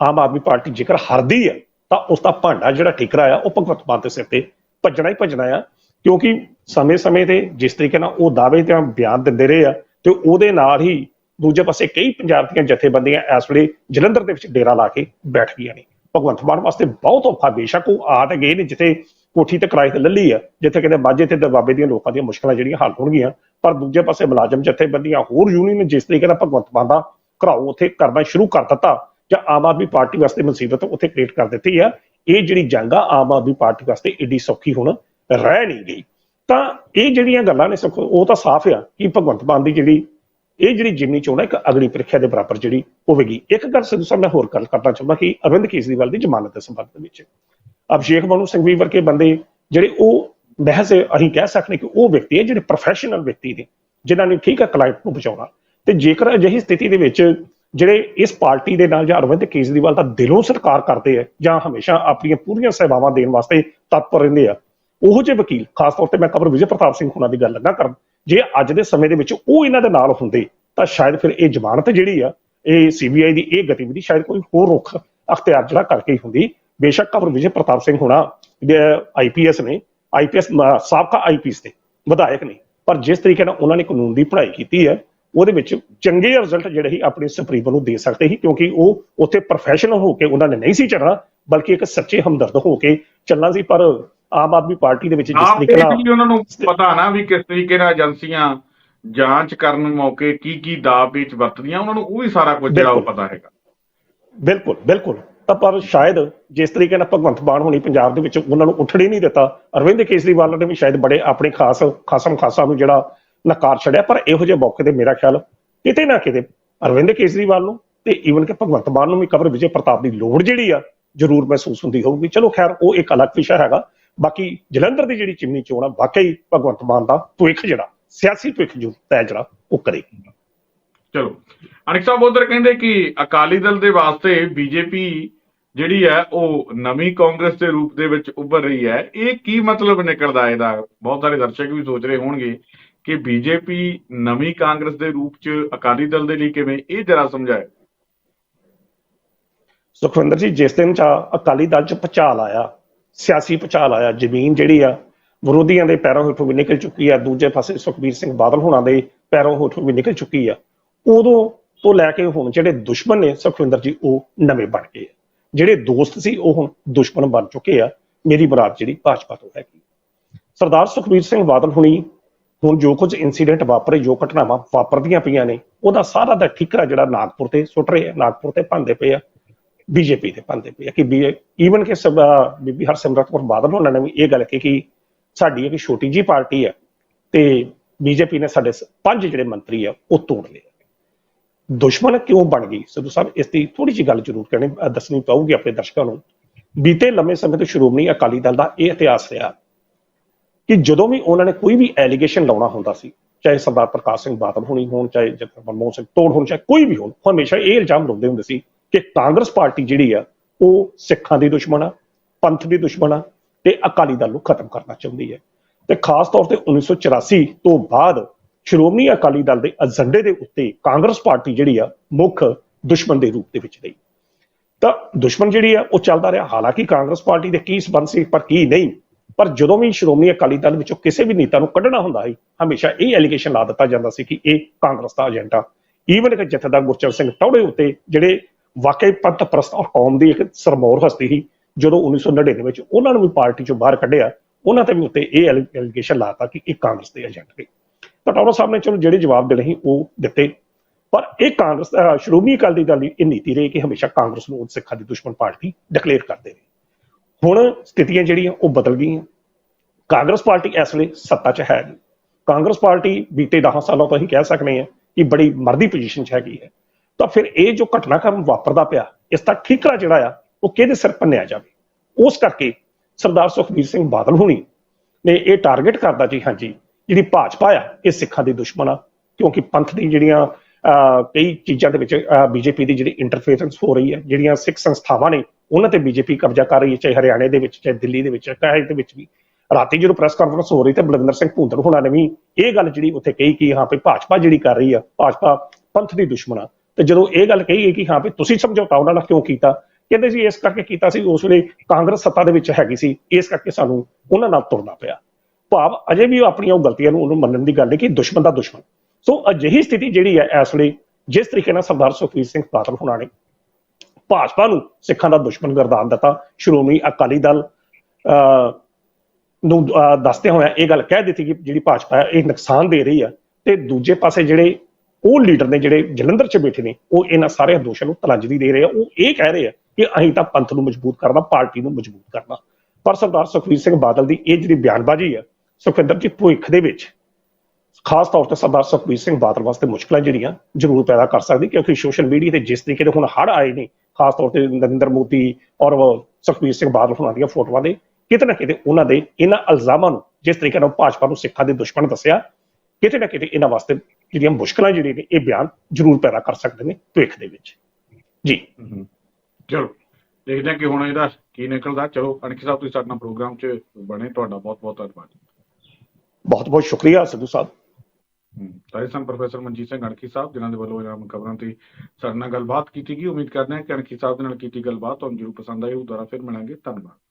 ਆਮ ਆਦਮੀ ਪਾਰਟੀ ਜੇਕਰ ਹਾਰਦੀ ਹੈ ਤਾਂ ਉਸ ਦਾ ਭਾਂਡਾ ਜਿਹੜਾ ਠਿਕਰਾ ਆ, ਉਹ ਭਗਵੰਤ ਮਾਨ ਦੇ ਸਿਰ ਤੇ ਭੱਜਣਾ ਹੀ ਭੱਜਣਾ ਆ। ਕਿਉਂਕਿ ਸਮੇਂ-ਸਮੇਂ ਤੇ ਜਿਸ ਤਰੀਕੇ ਨਾਲ ਉਹ ਦਾਅਵੇ ਤੇ ਬਿਆਨ ਦਿੰਦੇ ਰਹੇ ਆ ਤੇ ਉਹਦੇ ਨਾਲ ਹੀ ਦੂਜੇ ਪਾਸੇ ਕਈ ਪੰਜਾਬ ਦੀਆਂ ਜਥੇਬੰਦੀਆਂ ਇਸ ਵੇਲੇ ਜਲੰਧਰ ਦੇ ਵਿੱਚ ਡੇਰਾ ਲਾ ਕੇ ਬੈਠ ਗਈਆਂ ਨੇ। ਭਗਵੰਤ ਮਾਨ ਵਾਸਤੇ ਬਹੁਤ ਔਖਾ, ਬੇਸ਼ੱਕ ਉਹ ਆ ਤੇ ਗਏ ਨੇ ਜਿੱਥੇ ਕੋਠੀ ਤੇ ਕਿਰਾਏ ਤੇ ਲੱਲੀ ਆ, ਜਿੱਥੇ ਕਿਤੇ ਮਾਝੇ ਤੇ ਦਬਾਬੇ ਦੀਆਂ ਲੋਕਾਂ ਦੀਆਂ ਮੁਸ਼ਕਲਾਂ ਜਿਹੜੀਆਂ ਹੱਲ ਹੋਣਗੀਆਂ, ਪਰ ਦੂਜੇ ਪਾਸੇ ਮੁਲਾਜ਼ਮ ਜਥੇਬੰਦੀਆਂ ਹੋਰ ਯੂਨੀਅਨ ਜਿਸ ਤਰੀਕੇ ਨਾਲ ਭਗਵੰਤ ਮਾਨ ਦਾ ਘਰਾਓ ਉੱਥੇ ਕਰਨਾ ਸ਼ੁਰੂ ਕਰ ਦਿੱਤਾ, ਜਾਂ ਆਮ ਆਦਮੀ ਪਾਰਟੀ ਵਾਸਤੇ ਮੁਸੀਬਤ ਉੱਥੇ ਕ੍ਰੀਏਟ ਕਰ ਦਿੱਤੀ ਆ, ਇਹ ਜਿਹੜੀ ਜੰਗ ਆ ਆਮ ਆਦਮੀ ਪਾਰਟੀ ਵਾਸਤੇ ਏਡੀ ਸੌਖੀ ਹੁਣ ਰਹਿ ਨਹੀਂ ਗਈ। ਤਾਂ ਇਹ ਜਿਹੜੀਆਂ ਗੱਲਾਂ ਨੇ ਸਗੋਂ ਉਹ ਤਾਂ ਸਾਫ਼ ਆ ਕਿ ਭਗਵੰਤ ਮਾਨ ਦੀ ਜਿਹੜੀ, ਇਹ ਜਿਹੜੀ ਜਿਮਨੀ ਚੋਣ ਹੈ ਇੱਕ ਅਗਲੀ ਪ੍ਰੀਖਿਆ ਦੇ ਬਰਾਬਰ ਜਿਹੜੀ ਹੋਵੇਗੀ। ਇੱਕ ਗੱਲ ਸਿੱਧੂ ਸਾਹਿਬ, ਮੈਂ ਹੋਰ ਗੱਲ ਕਰਨਾ ਚਾਹੁੰਦਾ ਕਿ ਅਰਵਿੰਦ ਕੇਜਰੀਵਾਲ ਦੀ ਜ਼ਮਾਨਤ ਦੇ ਸੰਬੰਧ ਵਿੱਚ। ਅਭਿਸ਼ੇਕ ਮਨੂ ਸਿੰਘਵੀ ਵਰਗੇ ਬੰਦੇ ਜਿਹੜੇ ਉਹ ਬਹਿਸ ਅਸੀਂ ਕਹਿ ਸਕਦੇ ਕਿ ਉਹ ਵਿਅਕਤੀ ਹੈ ਜਿਹੜੇ ਪ੍ਰੋਫੈਸ਼ਨਲ ਵਿਅਕਤੀ ਨੇ, ਜਿਨ੍ਹਾਂ ਨੇ ਠੀਕ ਹੈ ਕਲਾਇੰਟ ਨੂੰ ਬਚਾਉਣਾ। ਤੇ ਜੇਕਰ ਅਜਿਹੀ ਸਥਿਤੀ ਦੇ ਵਿੱਚ ਜਿਹੜੇ ਇਸ ਪਾਰਟੀ ਦੇ ਨਾਲ ਜਾਂ ਅਰਵਿੰਦ ਕੇਜਰੀਵਾਲ ਦਾ ਦਿਲੋਂ ਸਤਿਕਾਰ ਕਰਦੇ ਆ ਜਾਂ ਹਮੇਸ਼ਾ ਆਪਣੀਆਂ ਪੂਰੀਆਂ ਸੇਵਾਵਾਂ ਦੇਣ ਵਾਸਤੇ ਤਤਪਰ ਰਹਿੰਦੇ ਆ, ਉਹੋ ਜਿਹੇ ਵਕੀਲ, ਖਾਸ ਤੌਰ ਤੇ ਮੈਂ ਕਬਰ ਵਿਜੇ ਪ੍ਰਤਾਪ ਸਿੰਘ ਹੁਣਾਂ ਦੀ ਗੱਲ ਲੱਗਾ ਕਰਨ, ਜੇ ਅੱਜ ਦੇ ਸਮੇਂ ਦੇ ਵਿੱਚ ਉਹ ਇਹਨਾਂ ਦੇ ਨਾਲ ਹੁੰਦੇ, ਤਾਂ ਸ਼ਾਇਦ ਫਿਰ ਇਹ ਜ਼ਮਾਨਤ ਜਿਹੜੀ ਆ, ਇਹ ਸੀਬੀਆਈ ਦੀ ਇਹ ਗਤੀਵਿਧੀ ਸ਼ਾਇਦ ਕੋਈ ਹੋਰ ਰੁਖ ਅਖਤਿਆਰ ਜਿਹੜਾ ਕਰਕੇ ਹੀ ਹੁੰਦੀ ਬੇਸ਼ੱਕ ਕਬਰ ਵਿਜੇ ਪ੍ਰਤਾਪ ਸਿੰਘ ਹੁਣਾ ਆਈਪੀਐਸ ਨੇ ਆਈਪੀਐਸ ਸਾਬਕਾ ਆਈਪੀਐਸ ਤੇ ਵਿਧਾਇਕ ਨੇ। ਪਰ ਜਿਸ ਤਰੀਕੇ ਨਾਲ ਉਹਨਾਂ ਨੇ ਕਾਨੂੰਨ ਦੀ ਪੜ੍ਹਾਈ ਕੀਤੀ ਹੈ ਉਹਦੇ ਵਿੱਚ ਚੰਗੇ ਰਿਜ਼ਲਟ ਜਿਹੜੇ ਹੀ ਆਪਣੇ ਸੁਪਰੀਮ ਨੂੰ ਦੇ ਸਕਦੇ ਸੀ ਕਿਉਂਕਿ ਉਹ ਉੱਥੇ ਪ੍ਰੋਫੈਸ਼ਨਲ ਹੋ ਕੇ ਉਹਨਾਂ ਨੇ ਨਹੀਂ ਸੀ ਚੱਲਣਾ ਬਲਕਿ ਇੱਕ ਸੱਚੇ ਹਮਦਰਦ ਹੋ ਕੇ ਚੱਲਣਾ ਸੀ। ਪਰ ਆਮ ਆਦਮੀ ਪਾਰਟੀ ਦੇ ਵਿੱਚ ਜਿਸ ਤਰੀਕੇ ਨਾਲ ਉਹਨਾਂ ਨੂੰ ਪਤਾ ਨਾ ਵੀ ਕਿਸ ਤਰੀਕੇ ਨਾਲ ਏਜੰਸੀਆਂ ਜਾਂਚ ਕਰਨ ਮੌਕੇ ਕੀ ਕੀ ਦਾਅ ਪੇਚ ਵਰਤਦੀਆਂ ਉਹਨਾਂ ਨੂੰ ਉਹ ਵੀ ਸਾਰਾ ਕੁਝ ਜਿਹੜਾ ਉਹ। ਪਤਾ ਹੈਗਾ। ਬਿਲਕੁਲ ਬਿਲਕੁਲ। ਤਾਂ ਪਰ ਸ਼ਾਇਦ ਜਿਸ ਤਰੀਕੇ ਨਾਲ ਭਗਵੰਤ ਮਾਨ ਹੋਣੀ ਪੰਜਾਬ ਦੇ ਵਿੱਚ ਉਹਨਾਂ ਨੂੰ ਉੱਠਣ ਹੀ ਨਹੀਂ ਦਿੱਤਾ, ਅਰਵਿੰਦ ਕੇਜਰੀਵਾਲ ਨੇ ਵੀ ਸ਼ਾਇਦ ਬੜੇ ਆਪਣੇ ਖਾਸ, ਖਾਸਮ ਖਾਸਾ ਨੂੰ ਜਿਹੜਾ ਨਕਾਰ ਛੜਿਆ ਪਰ ਇਹੋ ਜਿਹੇ ਮੌਕੇ ਤੇ ਮੇਰਾ ਖਿਆਲ ਕਿਤੇ ਨਾ ਕਿਤੇ ਅਰਵਿੰਦ ਕੇਜਰੀਵਾਲ ਨੂੰ ਤੇ ਈਵਨ ਕਿ ਭਗਵੰਤ ਮਾਨ ਨੂੰ ਵੀ ਕਬਰ ਵਿਜੇ ਪ੍ਰਤਾਪ ਦੀ ਲੋੜ ਜਿਹੜੀ ਆ, ਜ਼ਰੂਰ ਮਹਿਸੂਸ ਹੁੰਦੀ ਹੋਊਗੀ। ਚਲੋ ਖੈਰ, ਉਹ ਇੱਕ ਅਲੱਗ ਵਿਸ਼ਾ ਹੈਗਾ। ਬਾਕੀ ਜਲੰਧਰ ਦੀ ਜਿਹੜੀ ਚਿਮਨੀ ਚੋਣ ਆ, ਵਾਕਈ ਭਗਵੰਤ ਮਾਨ ਦਾ ਭਵਿੱਖ ਜਿਹੜਾ, ਸਿਆਸੀ ਭਵਿੱਖ ਜੋ ਤੈਅ ਜਿਹੜਾ, ਉਹ ਕਰੇਗੀ। ਚਲੋ। ਅਨਿਕ ਸਾਹਿਬ ਉਧਰ ਕਹਿੰਦੇ ਕਿ ਅਕਾਲੀ ਦਲ ਦੇ ਵਾਸਤੇ ਬੀਜੇਪੀ ਜਿਹੜੀ ਹੈ ਉਹ ਨਵੀਂ ਕਾਂਗਰਸ ਦੇ ਰੂਪ ਦੇ ਵਿੱਚ ਉੱਭਰ ਰਹੀ ਹੈ। ਇਹ ਕੀ ਮਤਲਬ ਨਿਕਲਦਾ ਇਹਦਾ? ਬਹੁਤ ਸਾਰੇ ਦਰਸ਼ਕ ਵੀ ਸੋਚ ਰਹੇ ਹੋਣਗੇ ਕਿ ਬੀਜੇਪੀ ਨਵੀਂ ਕਾਂਗਰਸ ਦੇ ਰੂਪ 'ਚ ਅਕਾਲੀ ਦਲ ਦੇ ਲਈ ਕਿਵੇਂ? ਇਹ ਜਰਾ ਸਮਝਾਏ ਸੁਖਵਿੰਦਰ ਜੀ, ਜਿਸ ਦਿਨ ਚਾ ਅਕਾਲੀ ਦਲ ਚ ਭਚਾਲ ਆਇਆ, ਸਿਆਸੀ ਭਚਾਲ ਆਇਆ, ਜ਼ਮੀਨ ਜਿਹੜੀ ਆ, ਵਿਰੋਧੀਆਂ ਦੇ ਪੈਰੋਂ ਹੇਠੋਂ ਵੀ ਨਿਕਲ ਚੁੱਕੀ ਆ। ਦੂਜੇ ਪਾਸੇ ਸੁਖਬੀਰ ਸਿੰਘ ਬਾਦਲ ਹੋਣਾ ਦੇ ਪੈਰੋਂ ਹੇਠੋਂ ਵੀ ਨਿਕਲ ਚੁੱਕੀ ਆ। ਉਦੋਂ ਤੋਂ ਲੈ ਕੇ ਹੁਣ ਜਿਹੜੇ ਦੁਸ਼ਮਣ ਨੇ ਸੁਖਵਿੰਦਰ ਜੀ, ਉਹ ਨਵੇਂ ਬਣ ਗਏ ਆ। ਜਿਹੜੇ ਦੋਸਤ ਸੀ, ਉਹ ਹੁਣ ਦੁਸ਼ਮਣ ਬਣ ਚੁੱਕੇ ਆ। ਮੇਰੀ ਬਰਾਤ ਜਿਹੜੀ ਭਾਜਪਾ ਤੋਂ ਹੈਗੀ। ਸਰਦਾਰ ਸੁਖਬੀਰ ਸਿੰਘ ਬਾਦਲ ਹੁਣੀ ਹੁਣ ਜੋ ਕੁਝ ਇਨਸੀਡੈਂਟ ਵਾਪਰੇ, ਜੋ ਘਟਨਾਵਾਂ ਵਾਪਰਦੀਆਂ ਪਈਆਂ ਨੇ, ਉਹਦਾ ਸਾਰਾ ਦਾ ਠਿਕਰਾ ਜਿਹੜਾ ਨਾਗਪੁਰ ਤੇ ਸੁੱਟ ਰਹੇ ਆ, ਨਾਗਪੁਰ ਤੇ ਭੰਦੇ ਪਏ ਆ, ਬੀਜੇਪੀ ਤੇ ਪੰਦੇ ਪਏ ਆ ਕਿ ਬੀ ਈਵਨ ਕਿ ਸਭ ਬੀਬੀ ਹਰਸਿਮਰਤ ਕੌਰ ਬਾਦਲ ਉਹਨਾਂ ਨੇ ਵੀ ਇਹ ਗੱਲ ਕਹੀ ਕਿ ਸਾਡੀ ਇੱਕ ਛੋਟੀ ਜੀ ਪਾਰਟੀ ਆ ਤੇ ਬੀਜੇਪੀ ਨੇ ਸਾਡੇ ਸ- ਪੰਜ ਜਿਹੜੇ ਮੰਤਰੀ ਆ, ਉਹ ਤੋੜ ਲਏ ਦੁਸ਼ਮਣ ਕਿਉਂ ਬਣ ਗਈ? ਸਿੱਧੂ ਸਾਹਿਬ, ਇਸ ਦੀ ਥੋੜੀ ਜਿਹੀ ਗੱਲ ਜ਼ਰੂਰ ਕਹਿਣੀ ਦੱਸਣੀ ਪਊਗੀ ਆਪਣੇ ਦਰਸ਼ਕਾਂ ਨੂੰ। ਬੀਤੇ ਲੰਮੇ ਸਮੇਂ ਤੋਂ ਸ਼੍ਰੋਮਣੀ ਅਕਾਲੀ ਦਲ ਦਾ ਇਹ ਇਤਿਹਾਸ ਰਿਹਾ ਕਿ ਜਦੋਂ ਵੀ ਉਹਨਾਂ ਨੇ ਕੋਈ ਵੀ ਐਲੀਗੇਸ਼ਨ ਲਾਉਣਾ ਹੁੰਦਾ ਸੀ, ਚਾਹੇ ਸਰਦਾਰ ਪ੍ਰਕਾਸ਼ ਸਿੰਘ ਬਾਦਲ ਹੋਣੀ ਹੋਣ, ਚਾਹੇ ਜਗਤ ਮਨਮੋਹਨ ਸਿੰਘ ਤੋੜ ਹੋਣ, ਚਾਹੇ ਕੋਈ ਵੀ ਹੋਣ ਹਮੇਸ਼ਾ ਇਹ ਇਲਜ਼ਾਮ ਲਾਉਂਦੇ ਹੁੰਦੇ ਸੀ ਕਿ ਕਾਂਗਰਸ ਪਾਰਟੀ ਜਿਹੜੀ ਆ, ਉਹ ਸਿੱਖਾਂ ਦੀ ਦੁਸ਼ਮਣ ਆ, ਪੰਥ ਦੀ ਦੁਸ਼ਮਣ ਆ ਤੇ ਅਕਾਲੀ ਦਲ ਨੂੰ ਖਤਮ ਕਰਨਾ ਚਾਹੁੰਦੀ ਹੈ। ਤੇ ਖਾਸ ਤੌਰ ਤੇ 1984 ਤੋਂ ਬਾਅਦ ਸ਼੍ਰੋਮਣੀ ਅਕਾਲੀ ਦਲ ਦੇ ਏਜੰਡੇ ਦੇ ਉੱਤੇ ਕਾਂਗਰਸ ਪਾਰਟੀ ਜਿਹੜੀ ਆ, ਮੁੱਖ ਦੁਸ਼ਮਣ ਦੇ ਰੂਪ ਦੇ ਵਿੱਚ ਰਹੀ। ਤਾਂ ਦੁਸ਼ਮਣ ਜਿਹੜੀ ਆ, ਉਹ ਚੱਲਦਾ ਰਿਹਾ। ਹਾਲਾਂਕਿ ਕਾਂਗਰਸ ਪਾਰਟੀ ਦੇ ਕੀ ਸਬੰਧ ਸੀ, ਪਰ ਕੀ ਨਹੀਂ, ਪਰ ਜਦੋਂ ਵੀ ਸ਼੍ਰੋਮਣੀ ਅਕਾਲੀ ਦਲ ਵਿੱਚੋਂ ਕਿਸੇ ਵੀ ਨੇਤਾ ਨੂੰ ਕੱਢਣਾ ਹੁੰਦਾ ਸੀ, ਹਮੇਸ਼ਾ ਇਹ ਐਲੀਗੇਸ਼ਨ ਲਾ ਦਿੱਤਾ ਜਾਂਦਾ ਸੀ ਕਿ ਇਹ ਕਾਂਗਰਸ ਦਾ ਏਜੰਡਾ ਈਵਨ ਕਿ ਜਥੇਦਾਰ ਗੁਰਚਰਨ ਸਿੰਘ ਟੌੜੇ ਉੱਤੇ ਜਿਹੜੇ ਵਾਕਈ ਪੰਥ ਪ੍ਰਸਤ ਔਰ ਕੌਮ ਦੀ ਇੱਕ ਸਰਮੌਰ ਹਸਤੀ ਸੀ, ਜਦੋਂ 1999 ਵਿੱਚ ਉਹਨਾਂ ਨੂੰ ਵੀ ਪਾਰਟੀ ਚੋਂ ਬਾਹਰ ਕੱਢਿਆ, ਉਹਨਾਂ ਤੇ ਵੀ ਉੱਤੇ ਇਹ ਐਲੀਗੇਸ਼ਨ ਲਾਤਾ ਕਿ ਇਹ ਕਾਂਗਰਸ ਦੇ ਏਜੰਟ ਨੇ ਤਾਂ ਸਾਹਿਬ ਨੇ ਚਲੋ ਜਿਹੜੇ ਜਵਾਬ ਦੇਣੇ ਸੀ, ਉਹ ਦਿੱਤੇ। ਪਰ ਇਹ ਕਾਂਗਰਸ ਸ਼੍ਰੋਮਣੀ ਅਕਾਲੀ ਦਲ ਦੀ ਇਹ ਨੀਤੀ ਰਹੀ ਕਿ ਹਮੇਸ਼ਾ ਕਾਂਗਰਸ ਨੂੰ ਸਿੱਖਾਂ ਦੀ ਦੁਸ਼ਮਣ ਪਾਰਟੀ ਡਿਕਲੇਅਰ ਕਰਦੇ ਰਹੇ। ਹੁਣ ਸਥਿਤੀਆਂ ਜਿਹੜੀਆਂ, ਉਹ ਬਦਲ ਗਈਆਂ। ਕਾਂਗਰਸ ਪਾਰਟੀ ਇਸ ਵੇਲੇ ਸੱਤਾ 'ਚ ਹੈ ਕਾਂਗਰਸ ਪਾਰਟੀ ਬੀਤੇ 10 ਸਾਲਾਂ ਤੋਂ ਹੀ ਕਹਿ ਸਕਦੇ ਹਾਂ ਕਿ ਬੜੀ ਮਰਦੀ ਪੋਜੀਸ਼ਨ 'ਚ ਹੈਗੀ ਹੈ। ਤਾਂ ਫਿਰ ਇਹ ਜੋ ਘਟਨਾਕ੍ਰਮ ਵਾਪਰਦਾ ਪਿਆ, ਇਸ ਦਾ ਠੀਕਰਾ ਜਿਹੜਾ ਆ, ਉਹ ਕਿਹਦੇ ਸਿਰ ਪੰਨਿਆ ਜਾਵੇ? ਉਸ ਕਰਕੇ ਸਰਦਾਰ ਸੁਖਬੀਰ ਸਿੰਘ ਬਾਦਲ ਹੁਣੀ ਨੇ ਇਹ ਟਾਰਗੇਟ ਕਰਦਾ ਜੀ, ਹਾਂਜੀ ਜਿਹੜੀ ਭਾਜਪਾ ਆ ਇਹ ਸਿੱਖਾਂ ਦੀ ਦੁਸ਼ਮਣ ਆ। ਕਿਉਂਕਿ ਪੰਥ ਦੀ ਜਿਹੜੀਆਂ ਅਹ, ਕਈ ਚੀਜ਼ਾਂ ਦੇ ਵਿੱਚ ਬੀਜੇਪੀ ਦੀ ਜਿਹੜੀ ਇੰਟਰਫੇਰੈਂਸ ਹੋ ਰਹੀ ਹੈ ਜਿਹੜੀਆਂ ਸਿੱਖ ਸੰਸਥਾਵਾਂ ਨੇ ਉਹਨਾਂ ਤੇ ਬੀਜੇਪੀ ਕਬਜ਼ਾ ਕਰ ਰਹੀ ਹੈ ਚਾਹੇ ਹਰਿਆਣੇ ਦੇ ਵਿੱਚ ਚਾਹੇ ਦਿੱਲੀ ਦੇ ਵਿੱਚ ਚਾਹੇ ਦੇ ਵਿੱਚ ਵੀ। ਰਾਤੀ ਜਦੋਂ ਪ੍ਰੈਸ ਕਾਨਫਰੰਸ ਹੋ ਰਹੀ ਤੇ ਬਲਵਿੰਦਰ ਸਿੰਘ ਭੂੰਦੜ ਹੋਣਾ ਨੇ ਵੀ ਇਹ ਗੱਲ ਜਿਹੜੀ ਉੱਥੇ ਕਹੀ ਕਿ ਹਾਂ ਵੀ ਭਾਜਪਾ ਜਿਹੜੀ ਕਰ ਰਹੀ ਆ ਭਾਜਪਾ ਪੰਥ ਦੀ ਦੁਸ਼ਮਣ ਆ। ਤੇ ਜਦੋਂ ਇਹ ਗੱਲ ਕਹੀ ਹੈ ਕਿ ਹਾਂ ਵੀ ਤੁਸੀਂ ਸਮਝੌਤਾ ਉਹਨਾਂ ਨਾਲ ਕਿਉਂ ਕੀਤਾ ਕਹਿੰਦੇ ਸੀ ਇਸ ਕਰਕੇ ਕੀਤਾ ਸੀ ਉਸ ਵੇਲੇ ਕਾਂਗਰਸ ਸੱਤਾ ਦੇ ਵਿੱਚ ਹੈਗੀ ਸੀ ਇਸ ਕਰਕੇ ਸਾਨੂੰ ਉਹਨਾਂ ਨਾਲ ਤੁਰਨਾ ਪਿਆ। ਭਾਵ ਅਜੇ ਵੀ ਉਹ ਆਪਣੀਆਂ ਉਹ ਗਲਤੀਆਂ ਨੂੰ ਉਹਨੂੰ ਮੰਨਣ ਦੀ ਗੱਲ ਹੈ ਕਿ ਦੁਸ਼ਮਣ ਦਾ ਦੁਸ਼ਮਣ। ਸੋ ਅਜਿਹੀ ਸਥਿਤੀ ਜਿਹੜੀ ਹੈ ਇਸ ਵੇਲੇ ਜਿਸ ਤਰੀਕੇ ਨਾਲ ਸਰਦਾਰ ਸੁਖਬੀਰ ਸਿੰਘ ਬਾਦਲ ਹੋਣਾ ਨੇ ਭਾਜਪਾ ਨੂੰ ਸਿੱਖਾਂ ਦਾ ਦੁਸ਼ਮਣ ਗਰਦਾਨ ਦਿੱਤਾ ਸ਼੍ਰੋਮਣੀ ਅਕਾਲੀ ਦਲ ਅਹ, ਨੂੰ ਅਹ, ਦੱਸਦੇ ਹੋਇਆ ਇਹ ਗੱਲ ਕਹਿ ਦਿੱਤੀ ਕਿ ਜਿਹੜੀ ਭਾਜਪਾ ਹੈ ਇਹ ਨੁਕਸਾਨ ਦੇ ਰਹੀ ਹੈ ਤੇ ਦੂਜੇ ਪਾਸੇ ਜਿਹੜੇ ਉਹ ਲੀਡਰ ਨੇ ਜਿਹੜੇ ਜਲੰਧਰ 'ਚ ਬੈਠੇ ਨੇ ਉਹ ਇਹਨਾਂ ਸਾਰੇ ਦੋਸ਼ਾਂ ਨੂੰ ਤਲੰਜਦੀ ਦੇ ਰਹੇ ਆ। ਉਹ ਇਹ ਕਹਿ ਰਹੇ ਆ ਕਿ ਅਸੀਂ ਤਾਂ ਪੰਥ ਨੂੰ ਮਜ਼ਬੂਤ ਕਰਨਾ ਪਾਰਟੀ ਨੂੰ ਮਜ਼ਬੂਤ ਕਰਨਾ। ਪਰ ਸਰਦਾਰ ਸੁਖਬੀਰ ਸਿੰਘ ਬਾਦਲ ਦੀ ਇਹ ਜਿਹੜੀ ਬਿਆਨਬਾਜ਼ੀ ਹੈ ਸੁਖਵਿੰਦਰ ਜੀ, ਭਵਿੱਖ ਦੇ ਵਿੱਚ ਖਾਸ ਤੌਰ ਤੇ ਸਰਦਾਰ ਸੁਖਬੀਰ ਸਿੰਘ ਬਾਦਲ ਵਾਸਤੇ ਮੁਸ਼ਕਲਾਂ ਜਿਹੜੀਆਂ ਜ਼ਰੂਰ ਪੈਦਾ ਕਰ ਸਕਦੀ, ਕਿਉਂਕਿ ਸੋਸ਼ਲ ਮੀਡੀਆ ਤੇ ਜਿਸ ਤਰੀਕੇ ਦੇ ਹੁਣ ਹੜ ਆਏ ਨੇ, ਖਾਸ ਤੌਰ ਤੇ ਨਰਿੰਦਰ ਮੋਦੀ ਔਰ ਸੁਖਬੀਰ ਸਿੰਘ ਬਾਦਲ ਹੋਣਾ ਦੀਆਂ ਫੋਟੋਆਂ ਦੇ, ਕਿਤੇ ਨਾ ਕਿਤੇ ਉਹਨਾਂ ਦੇ ਇਹਨਾਂ ਇਲਜ਼ਾਮਾਂ ਨੂੰ, ਜਿਸ ਤਰੀਕੇ ਨਾਲ ਭਾਜਪਾ ਨੂੰ ਸਿੱਖਾਂ ਦੇ ਦੁਸ਼ਮਣ ਦੱਸਿਆ, ਕਿਤੇ ਨਾ ਕਿਤੇ ਇਹਨਾਂ ਵਾਸਤੇ ਜਿਹੜੀਆਂ ਮੁਸ਼ਕਲਾਂ ਜਿਹੜੀਆਂ ਨੇ, ਇਹ ਬਿਆਨ ਜ਼ਰੂਰ ਪੈਦਾ ਕਰ ਸਕਦੇ ਨੇ ਭਵਿੱਖ ਦੇ ਵਿੱਚ। ਜੀ। ਚਲੋ, ਦੇਖਦੇ ਹਾਂ ਕਿ ਹੁਣ ਇਹਦਾ ਕੀ ਨਿਕਲਦਾ। ਚਲੋ, ਅਣਖੀ ਸਾਹਿਬ, ਤੁਸੀਂ ਸਾਡੇ ਨਾਲ ਪ੍ਰੋਗਰਾਮ 'ਚ ਬਣੇ, ਤੁਹਾਡਾ ਬਹੁਤ ਬਹੁਤ ਧੰਨਵਾਦ। ਬਹੁਤ ਬਹੁਤ ਸ਼ੁਕਰੀਆ ਸਿੱਧੂ ਸਾਹਿਬ। ਹਮ, ਤਾਂ ਇਹ ਸਨ ਪ੍ਰੋਫੈਸਰ ਮਨਜੀਤ ਸਿੰਘ ਅਣਖੀ ਸਾਹਿਬ ਜਿਨ੍ਹਾਂ ਦੇ ਵੱਲੋਂ ਇਹਨਾਂ ਖਬਰਾਂ ਤੇ ਸਾਡੇ ਨਾਲ ਗੱਲਬਾਤ ਕੀਤੀ ਗਈ ਉਮੀਦ ਕਰਦੇ ਹਾਂ ਕਿ ਅਣਖੀ ਸਾਹਿਬ ਦੇ ਨਾਲ ਕੀਤੀ ਗੱਲਬਾਤ ਤੁਹਾਨੂੰ ਜ਼ਰੂਰ ਪਸੰਦ ਆਈ ਉਹ ਦੁਬਾਰਾ ਫਿਰ ਮਿਲਾਂਗੇ। ਧੰਨਵਾਦ।